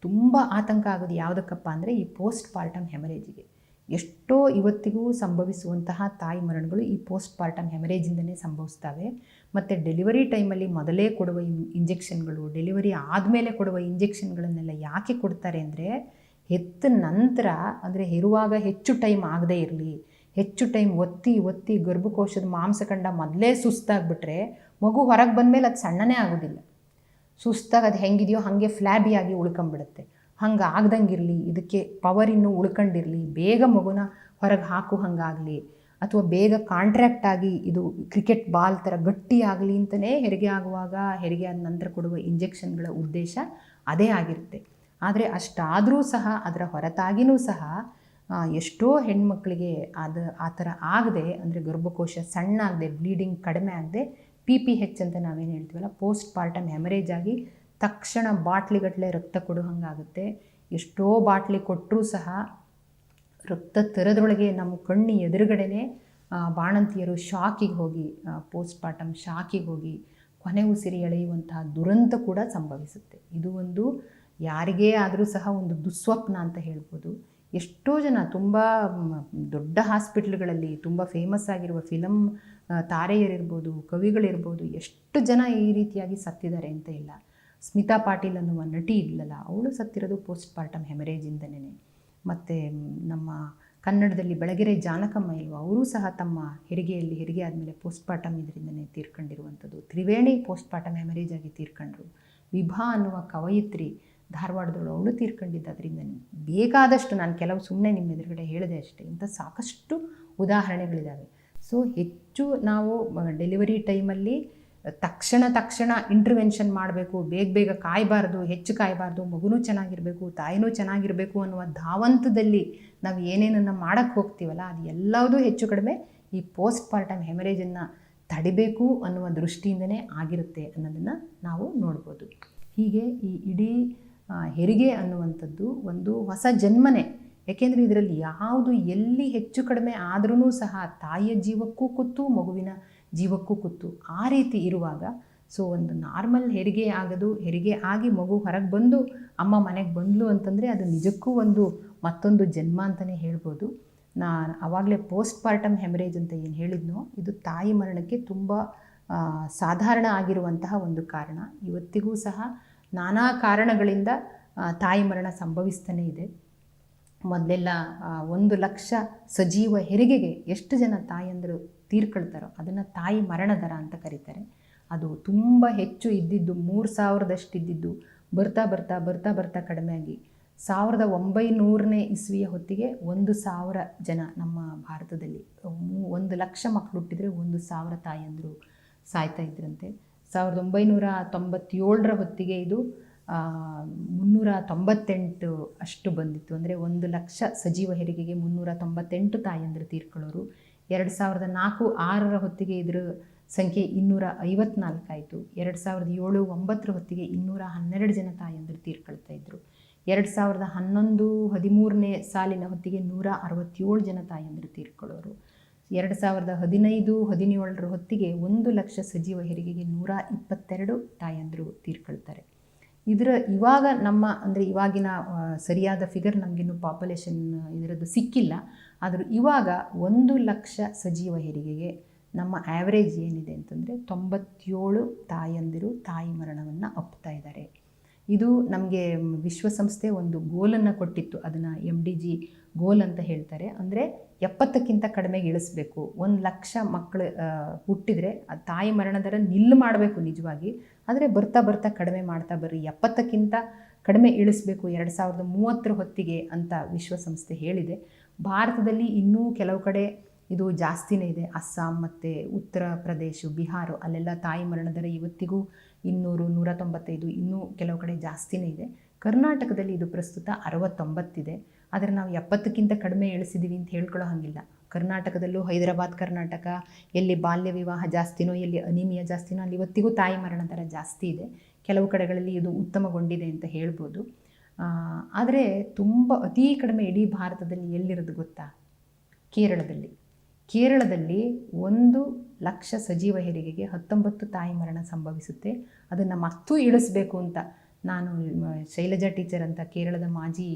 ತುಂಬ ಆತಂಕ ಆಗೋದು ಯಾವುದಕ್ಕಪ್ಪ ಅಂದರೆ ಈ ಪೋಸ್ಟ್ ಪಾರ್ಟಮ್ ಹೆಮರೇಜಿಗೆ. ಎಷ್ಟೋ ಇವತ್ತಿಗೂ ಸಂಭವಿಸುವಂತಹ ತಾಯಿ ಮರಣಗಳು ಈ ಪೋಸ್ಟ್ ಪಾರ್ಟಮ್ ಹೆಮರೇಜಿಂದನೇ ಸಂಭವಿಸ್ತವೆ. ಮತ್ತು ಡೆಲಿವರಿ ಟೈಮಲ್ಲಿ ಮೊದಲೇ ಕೊಡುವ ಇಂಜೆಕ್ಷನ್ಗಳು ಡೆಲಿವರಿ ಆದಮೇಲೆ ಕೊಡುವ ಇಂಜೆಕ್ಷನ್ಗಳನ್ನೆಲ್ಲ ಯಾಕೆ ಕೊಡ್ತಾರೆ ಅಂದರೆ ಹೆತ್ತ ನಂತರ, ಅಂದರೆ ಹೆರುವಾಗ ಹೆಚ್ಚು ಟೈಮ್ ಆಗದೇ ಇರಲಿ, ಹೆಚ್ಚು ಟೈಮ್ ಒತ್ತಿ ಒತ್ತಿ ಗರ್ಭಕೋಶದ ಮಾಂಸಖಂಡ ಮೊದಲೇ ಸುಸ್ತಾಗ್ಬಿಟ್ರೆ ಮಗು ಹೊರಗೆ ಬಂದಮೇಲೆ ಅದು ಸಣ್ಣನೇ ಆಗೋದಿಲ್ಲ. ಸುಸ್ತಾಗಿ ಅದು ಹೆಂಗಿದೆಯೋ ಹಾಗೆ ಫ್ಲ್ಯಾಬಿಯಾಗಿ ಉಳ್ಕೊಂಬಿಡುತ್ತೆ ಹಂಗೆ ಆಗ್ದಂಗಿರಲಿ, ಇದಕ್ಕೆ ಪವರ್ ಇನ್ನೂ ಉಳ್ಕೊಂಡಿರಲಿ, ಬೇಗ ಮಗುನ ಹೊರಗೆ ಹಾಕು ಹಂಗಾಗಲಿ, ಅಥವಾ ಬೇಗ ಕಾಂಟ್ರ್ಯಾಕ್ಟ್ ಆಗಿ ಇದು ಕ್ರಿಕೆಟ್ ಬಾಲ್ ಥರ ಗಟ್ಟಿ ಆಗಲಿ ಅಂತಲೇ ಹೆರಿಗೆ ಆಗುವಾಗ, ಹೆರಿಗೆ ಆದ ನಂತರ ಕೊಡುವ ಇಂಜೆಕ್ಷನ್ಗಳ ಉದ್ದೇಶ ಅದೇ ಆಗಿರುತ್ತೆ. ಆದರೆ ಅಷ್ಟಾದರೂ ಸಹ, ಅದರ ಹೊರತಾಗಿಯೂ ಸಹ ಎಷ್ಟೋ ಹೆಣ್ಮಕ್ಳಿಗೆ ಅದು, ಆ ಥರ ಆಗದೆ, ಅಂದರೆ ಗರ್ಭಕೋಶ ಸಣ್ಣ ಆಗದೆ ಬ್ಲೀಡಿಂಗ್ ಕಡಿಮೆ ಆಗದೆ ಪಿ ಪಿ ಹೆಚ್ ಅಂತ ನಾವೇನು ಹೇಳ್ತೀವಲ್ಲ ಪೋಸ್ಟ್ ಪಾರ್ಟಮ್ ಹೆಮರೇಜ್ ಆಗಿ ತಕ್ಷಣ ಬಾಟ್ಲಿಗಟ್ಟಲೆ ರಕ್ತ ಕೊಡೋ ಹಂಗಾಗುತ್ತೆ ಎಷ್ಟೋ ಬಾಟ್ಲಿ ಕೊಟ್ಟರೂ ಸಹ ರಕ್ತ ತೆರೆದ್ರೊಳಗೆ ನಮ್ಮ ಕಣ್ಣು ಎದುರುಗಡೆನೆ ಬಾಣಂತಿಯರು ಶಾಕಿಗೆ ಹೋಗಿ ಪೋಸ್ಟ್ ಪಾರ್ಟಮ್ ಶಾಕಿಗೆ ಹೋಗಿ ಕೊನೆ ಉಸಿರಿ ಎಳೆಯುವಂತಹ ದುರಂತ ಕೂಡ ಸಂಭವಿಸುತ್ತೆ. ಇದು ಒಂದು ಯಾರಿಗೇ ಆದರೂ ಸಹ ಒಂದು ದುಸ್ವಪ್ನ ಅಂತ ಹೇಳ್ಬೋದು. ಎಷ್ಟೋ ಜನ ತುಂಬ ದೊಡ್ಡ ಹಾಸ್ಪಿಟ್ಲ್ಗಳಲ್ಲಿ ತುಂಬ ಫೇಮಸ್ ಆಗಿರುವ ಫಿಲಮ್ ತಾರೆಯರಿರ್ಬೋದು, ಕವಿಗಳಿರ್ಬೋದು, ಎಷ್ಟು ಜನ ಈ ರೀತಿಯಾಗಿ ಸತ್ತಿದ್ದಾರೆ ಅಂತ ಇಲ್ಲ. ಸ್ಮಿತಾ ಪಾಟೀಲ್ ಅನ್ನುವ ನಟಿ ಇದ್ಲಲ್ಲ, ಅವಳು ಸತ್ತಿರೋದು ಪೋಸ್ಟ್ ಪಾರ್ಟಮ್ ಹೆಮರೇಜಿಂದನೇ ಮತ್ತು ನಮ್ಮ ಕನ್ನಡದಲ್ಲಿ ಬೆಳಗೆರೆ ಜಾನಕಮ್ಮ ಇಲ್ವ, ಅವರೂ ಸಹ ತಮ್ಮ ಹೆರಿಗೆಯಲ್ಲಿ ಹೆರಿಗೆ ಆದಮೇಲೆ ಪೋಸ್ಟ್ ಪಾರ್ಟಮ್ ಇದರಿಂದನೇ ತೀರ್ಕೊಂಡಿರುವಂಥದ್ದು. ತ್ರಿವೇಣಿ ಪೋಸ್ಟ್ ಪಾರ್ಟಮ್ ಹೆಮರೇಜ್ ಆಗಿ ತೀರ್ಕೊಂಡ್ರು. ವಿಭಾ ಅನ್ನುವ ಕವಯಿತ್ರಿ ಧಾರವಾಡದವಳು ಅವಳು ತೀರ್ಕೊಂಡಿದ್ದು ಅದರಿಂದನೇ ಬೇಕಾದಷ್ಟು ನಾನು ಕೆಲವು ಸುಮ್ಮನೆ ನಿಮ್ಮ ಎದುರುಗಡೆ ಹೇಳಿದೆ ಅಷ್ಟೇ, ಇಂಥ ಸಾಕಷ್ಟು ಉದಾಹರಣೆಗಳಿದ್ದಾವೆ ಸೊ ಹೆಚ್ಚು ನಾವು ಡೆಲಿವರಿ ಟೈಮಲ್ಲಿ ತಕ್ಷಣ ತಕ್ಷಣ ಇಂಟರ್ವೆನ್ಷನ್ ಮಾಡಬೇಕು, ಬೇಗ ಬೇಗ ಕಾಯಬಾರ್ದು, ಹೆಚ್ಚು ಕಾಯಬಾರ್ದು, ಮಗುನೂ ಚೆನ್ನಾಗಿರಬೇಕು, ತಾಯಿನೂ ಚೆನ್ನಾಗಿರಬೇಕು ಅನ್ನುವ ಧಾವಂತದಲ್ಲಿ ನಾವು ಏನೇನನ್ನು ಮಾಡೋಕ್ಕೆ ಹೋಗ್ತೀವಲ್ಲ, ಅದು ಎಲ್ಲದೂ ಹೆಚ್ಚು ಕಡಿಮೆ ಈ ಪೋಸ್ಟ್ ಪಾರ್ಟಮ್ ಹೆಮರೇಜನ್ನು ತಡಿಬೇಕು ಅನ್ನುವ ದೃಷ್ಟಿಯಿಂದನೇ ಆಗಿರುತ್ತೆ ಅನ್ನೋದನ್ನು ನಾವು ನೋಡ್ಬೋದು. ಹೀಗೆ ಈ ಇಡೀ ಹೆರಿಗೆ ಅನ್ನುವಂಥದ್ದು ಒಂದು ಹೊಸ ಜನ್ಮನೇ. ಯಾಕೆಂದರೆ ಇದರಲ್ಲಿ ಯಾವುದು ಎಲ್ಲಿ ಹೆಚ್ಚು ಕಡಿಮೆ ಆದ್ರೂ ಸಹ ತಾಯಿಯ ಜೀವಕ್ಕೂ ಕೂತು ಮಗುವಿನ ಜೀವಕ್ಕೂ ಕೂತು ಆ ರೀತಿ ಇರುವಾಗ ಸೊ ಒಂದು ನಾರ್ಮಲ್ ಹೆರಿಗೆ ಆಗೋದು, ಹೆರಿಗೆ ಆಗಿ ಮಗು ಹೊರಗೆ ಬಂದು ಅಮ್ಮ ಮನೆಗೆ ಬಂದಳು ಅಂತಂದರೆ ಅದು ನಿಜಕ್ಕೂ ಒಂದು ಮತ್ತೊಂದು ಜನ್ಮ ಅಂತಲೇ ಹೇಳ್ಬೋದು. ನಾನು ಆವಾಗಲೇ ಪೋಸ್ಟ್ ಪಾರ್ಟಮ್ ಹೆಮರೇಜ್ ಅಂತ ಏನು ಹೇಳಿದ್ನೋ, ಇದು ತಾಯಿ ಮರಣಕ್ಕೆ ತುಂಬ ಸಾಧಾರಣ ಆಗಿರುವಂತಹ ಒಂದು ಕಾರಣ. ಇವತ್ತಿಗೂ ಸಹ ನಾನಾ ಕಾರಣಗಳಿಂದ ತಾಯಿ ಮರಣ ಸಂಭವಿಸ್ತಾನೇ ಇದೆ. ಮೊದಲೆಲ್ಲ ಒಂದು ಲಕ್ಷ ಸಜೀವ ಹೆರಿಗೆಗೆ ಎಷ್ಟು ಜನ ತಾಯಂದರು ತೀರ್ಕೊಳ್ತಾರೋ, ಅದನ್ನು ತಾಯಿ ಮರಣ ದರ ಅಂತ ಕರೀತಾರೆ. ಅದು ತುಂಬ ಹೆಚ್ಚು ಇದ್ದಿದ್ದು ಮೂರು ಸಾವಿರದಷ್ಟು ಇದ್ದಿದ್ದು ಬರ್ತಾ ಬರ್ತಾ ಬರ್ತಾ ಬರ್ತಾ ಕಡಿಮೆ ಆಗಿ ಸಾವಿರದ ಒಂಬೈನೂರನೇ ಇಸ್ವಿಯ ಹೊತ್ತಿಗೆ ಒಂದು ಸಾವಿರ ಜನ ನಮ್ಮ ಭಾರತದಲ್ಲಿ ಒಂದು ಲಕ್ಷ ಮಕ್ಕಳು ಹುಟ್ಟಿದರೆ ಒಂದು ಸಾವಿರ ತಾಯಿಯಂದರು ಸಾಯ್ತಾ ಇದ್ರಂತೆ. ಸಾವಿರದ ಒಂಬೈನೂರ ತೊಂಬತ್ತೇಳರ ಹೊತ್ತಿಗೆ ಇದು ಮುನ್ನೂರ ತೊಂಬತ್ತೆಂಟು ಅಷ್ಟು ಬಂದಿತ್ತು. ಅಂದರೆ ಒಂದು ಲಕ್ಷ ಸಜೀವ ಹೆರಿಗೆಗೆ ಮುನ್ನೂರ ತೊಂಬತ್ತೆಂಟು ತಾಯಿಯಂದರು ತೀರ್ಕೊಳ್ಳೋರು ಎರಡು ಸಾವಿರದ ನಾಲ್ಕು, ಆರರ ಹೊತ್ತಿಗೆ ಇದರ ಸಂಖ್ಯೆ ಇನ್ನೂರ ಐವತ್ನಾಲ್ಕಾಯಿತು ಎರಡು ಸಾವಿರದ ಏಳು, ಒಂಬತ್ತರ ಹೊತ್ತಿಗೆ ಇನ್ನೂರ ಹನ್ನೆರಡು ಜನ ತಾಯಂದಿರು ತೀರ್ಕೊಳ್ತಾ ಇದ್ದರು ಎರಡು ಸಾವಿರದ ಹನ್ನೊಂದು, ಹದಿಮೂರನೇ ಸಾಲಿನ ಹೊತ್ತಿಗೆ ನೂರ ಅರವತ್ತೇಳು ಜನ ತಾಯಂದಿರು ತೀರ್ಕೊಳ್ಳೋರು. ಎರಡು ಸಾವಿರದ ಹದಿನೈದು, ಹದಿನೇಳರ ಹೊತ್ತಿಗೆ ಒಂದು ಲಕ್ಷ ಸಜೀವ ಹೆರಿಗೆಗೆ ನೂರ ಇಪ್ಪತ್ತೆರಡು ತಾಯಂದಿರು ತೀರ್ಕೊಳ್ತಾರೆ. ಇದರ ಇವಾಗ ನಮ್ಮ ಅಂದರೆ ಇವಾಗಿನ ಸರಿಯಾದ ಫಿಗರ್ ನಮಗಿನ್ನೂ ಪಾಪ್ಯುಲೇಷನ್ ಇದರದ್ದು ಸಿಕ್ಕಿಲ್ಲ. ಆದರೂ ಇವಾಗ ಒಂದು ಲಕ್ಷ ಸಜೀವ ಹೆರಿಗೆಗೆ ನಮ್ಮ ಆ್ಯಾವ್ರೇಜ್ ಏನಿದೆ ಅಂತಂದರೆ ತೊಂಬತ್ತೇಳು ತಾಯಂದಿರು ತಾಯಿ ಮರಣವನ್ನು ಅಪ್ತಾ ಇದ್ದಾರೆ. ಇದು ನಮಗೆ ವಿಶ್ವಸಂಸ್ಥೆ ಒಂದು ಗೋಲನ್ನು ಕೊಟ್ಟಿತ್ತು. ಅದನ್ನು ಎಂ ಡಿ ಜಿ ಗೋಲ್ ಅಂತ ಹೇಳ್ತಾರೆ. ಅಂದರೆ ಎಪ್ಪತ್ತಕ್ಕಿಂತ ಕಡಿಮೆಗೆ ಇಳಿಸ್ಬೇಕು. ಒಂದು ಲಕ್ಷ ಮಕ್ಕಳು ಹುಟ್ಟಿದರೆ ತಾಯಿ ಮರಣದರ ನಿಲ್ಲು ಮಾಡಬೇಕು ನಿಜವಾಗಿ. ಆದರೆ ಬರ್ತಾ ಬರ್ತಾ ಕಡಿಮೆ ಮಾಡ್ತಾ ಬರ್ರಿ. ಎಪ್ಪತ್ತಕ್ಕಿಂತ ಕಡಿಮೆ ಇಳಿಸ್ಬೇಕು ಎರಡು ಸಾವಿರದ ಮೂವತ್ತರ ಹೊತ್ತಿಗೆ ಅಂತ ವಿಶ್ವಸಂಸ್ಥೆ ಹೇಳಿದೆ. ಭಾರತದಲ್ಲಿ ಇನ್ನೂ ಕೆಲವು ಕಡೆ ಇದು ಜಾಸ್ತಿನೇ ಇದೆ. ಅಸ್ಸಾಂ ಮತ್ತು ಉತ್ತರ ಪ್ರದೇಶ, ಬಿಹಾರ, ಅಲ್ಲೆಲ್ಲ ತಾಯಿ ಮರಣದರ ಇವತ್ತಿಗೂ ಇನ್ನೂರು ನೂರ ತೊಂಬತ್ತೈದು ಇನ್ನೂ ಕೆಲವು ಕಡೆ ಜಾಸ್ತಿನೇ ಇದೆ. ಕರ್ನಾಟಕದಲ್ಲಿ ಇದು ಪ್ರಸ್ತುತ ಅರವತ್ತೊಂಬತ್ತಿದೆ. ಆದರೆ ನಾವು ಎಪ್ಪತ್ತಕ್ಕಿಂತ ಕಡಿಮೆ ಇಳಿಸಿದ್ದೀವಿ ಅಂತ ಹೇಳ್ಕೊಳ್ಳೋ ಹಾಗಿಲ್ಲ. ಕರ್ನಾಟಕದಲ್ಲೂ ಹೈದರಾಬಾದ್ ಕರ್ನಾಟಕ, ಎಲ್ಲಿ ಬಾಲ್ಯ ವಿವಾಹ ಜಾಸ್ತಿನೋ, ಎಲ್ಲಿ ಅನಿಮಿಯ ಜಾಸ್ತಿನೋ, ಅಲ್ಲಿ ಇವತ್ತಿಗೂ ತಾಯಿ ಮರಣ ದರ ಜಾಸ್ತಿ ಇದೆ. ಕೆಲವು ಕಡೆಗಳಲ್ಲಿ ಇದು ಉತ್ತಮಗೊಂಡಿದೆ ಅಂತ ಹೇಳ್ಬೋದು. ಆದರೆ ತುಂಬ, ಅತೀ ಕಡಿಮೆ ಇಡೀ ಭಾರತದಲ್ಲಿ ಎಲ್ಲಿರೋದು ಗೊತ್ತಾ? ಕೇರಳದಲ್ಲಿ. ಕೇರಳದಲ್ಲಿ ಒಂದು ಲಕ್ಷ ಸಜೀವ ಹೆರಿಗೆಗೆ ಹತ್ತೊಂಬತ್ತು ತಾಯಿ ಮರಣ ಸಂಭವಿಸುತ್ತೆ. ಅದನ್ನು ಮತ್ತೂ ಇಳಿಸ್ಬೇಕು ಅಂತ ನಾನು ಶೈಲಜಾ ಟೀಚರ್ ಅಂತ ಕೇರಳದ ಮಾಜಿ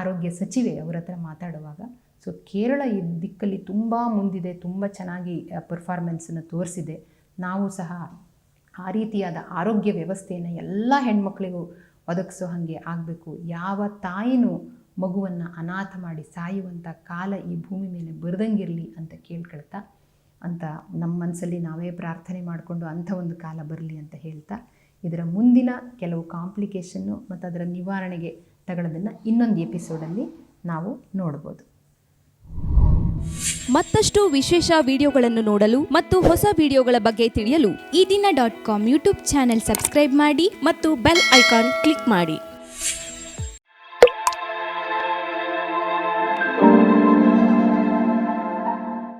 ಆರೋಗ್ಯ ಸಚಿವೆ ಅವರ ಹತ್ರ ಮಾತಾಡುವಾಗ, ಸೊ ಕೇರಳ ಈ ದಿಕ್ಕಲ್ಲಿ ತುಂಬ ಮುಂದಿದೆ, ತುಂಬ ಚೆನ್ನಾಗಿ ಪರ್ಫಾರ್ಮೆನ್ಸನ್ನು ತೋರಿಸಿದೆ. ನಾವು ಸಹ ಆ ರೀತಿಯಾದ ಆರೋಗ್ಯ ವ್ಯವಸ್ಥೆಯನ್ನು ಎಲ್ಲ ಹೆಣ್ಮಕ್ಳಿಗೂ ಒದಗಿಸೋ ಹಾಗೆ ಆಗಬೇಕು. ಯಾವ ತಾಯಿನೂ ಮಗುವನ್ನು ಅನಾಥ ಮಾಡಿ ಸಾಯುವಂಥ ಕಾಲ ಈ ಭೂಮಿ ಮೇಲೆ ಬರ್ದಂಗಿರಲಿ ಅಂತ ಕೇಳ್ಕೊಳ್ತಾ ಅಂತ ನಮ್ಮ ಮನಸ್ಸಲ್ಲಿ ನಾವೇ ಪ್ರಾರ್ಥನೆ ಮಾಡಿಕೊಂಡು ಅಂಥ ಒಂದು ಕಾಲ ಬರಲಿ ಅಂತ ಹೇಳ್ತಾ, ಇದರ ಮುಂದಿನ ಕೆಲವು ಕಾಂಪ್ಲಿಕೇಶನ್ನು ಮತ್ತು ಅದರ ನಿವಾರಣೆಗೆ ತಗೊಳ್ಳೋದನ್ನು ಇನ್ನೊಂದು ಎಪಿಸೋಡಲ್ಲಿ ನಾವು ನೋಡ್ಬೋದು. ಮತ್ತಷ್ಟು ವಿಶೇಷ ವಿಡಿಯೋಗಳನ್ನು ನೋಡಲು ಮತ್ತು ಹೊಸ ವಿಡಿಯೋಗಳ ಬಗ್ಗೆ ತಿಳಿಯಲು Ee Dina dot com YouTube channel subscribe ಮಾಡಿ ಮತ್ತು ಬೆಲ್ ಐಕಾನ್ ಕ್ಲಿಕ್ ಮಾಡಿ.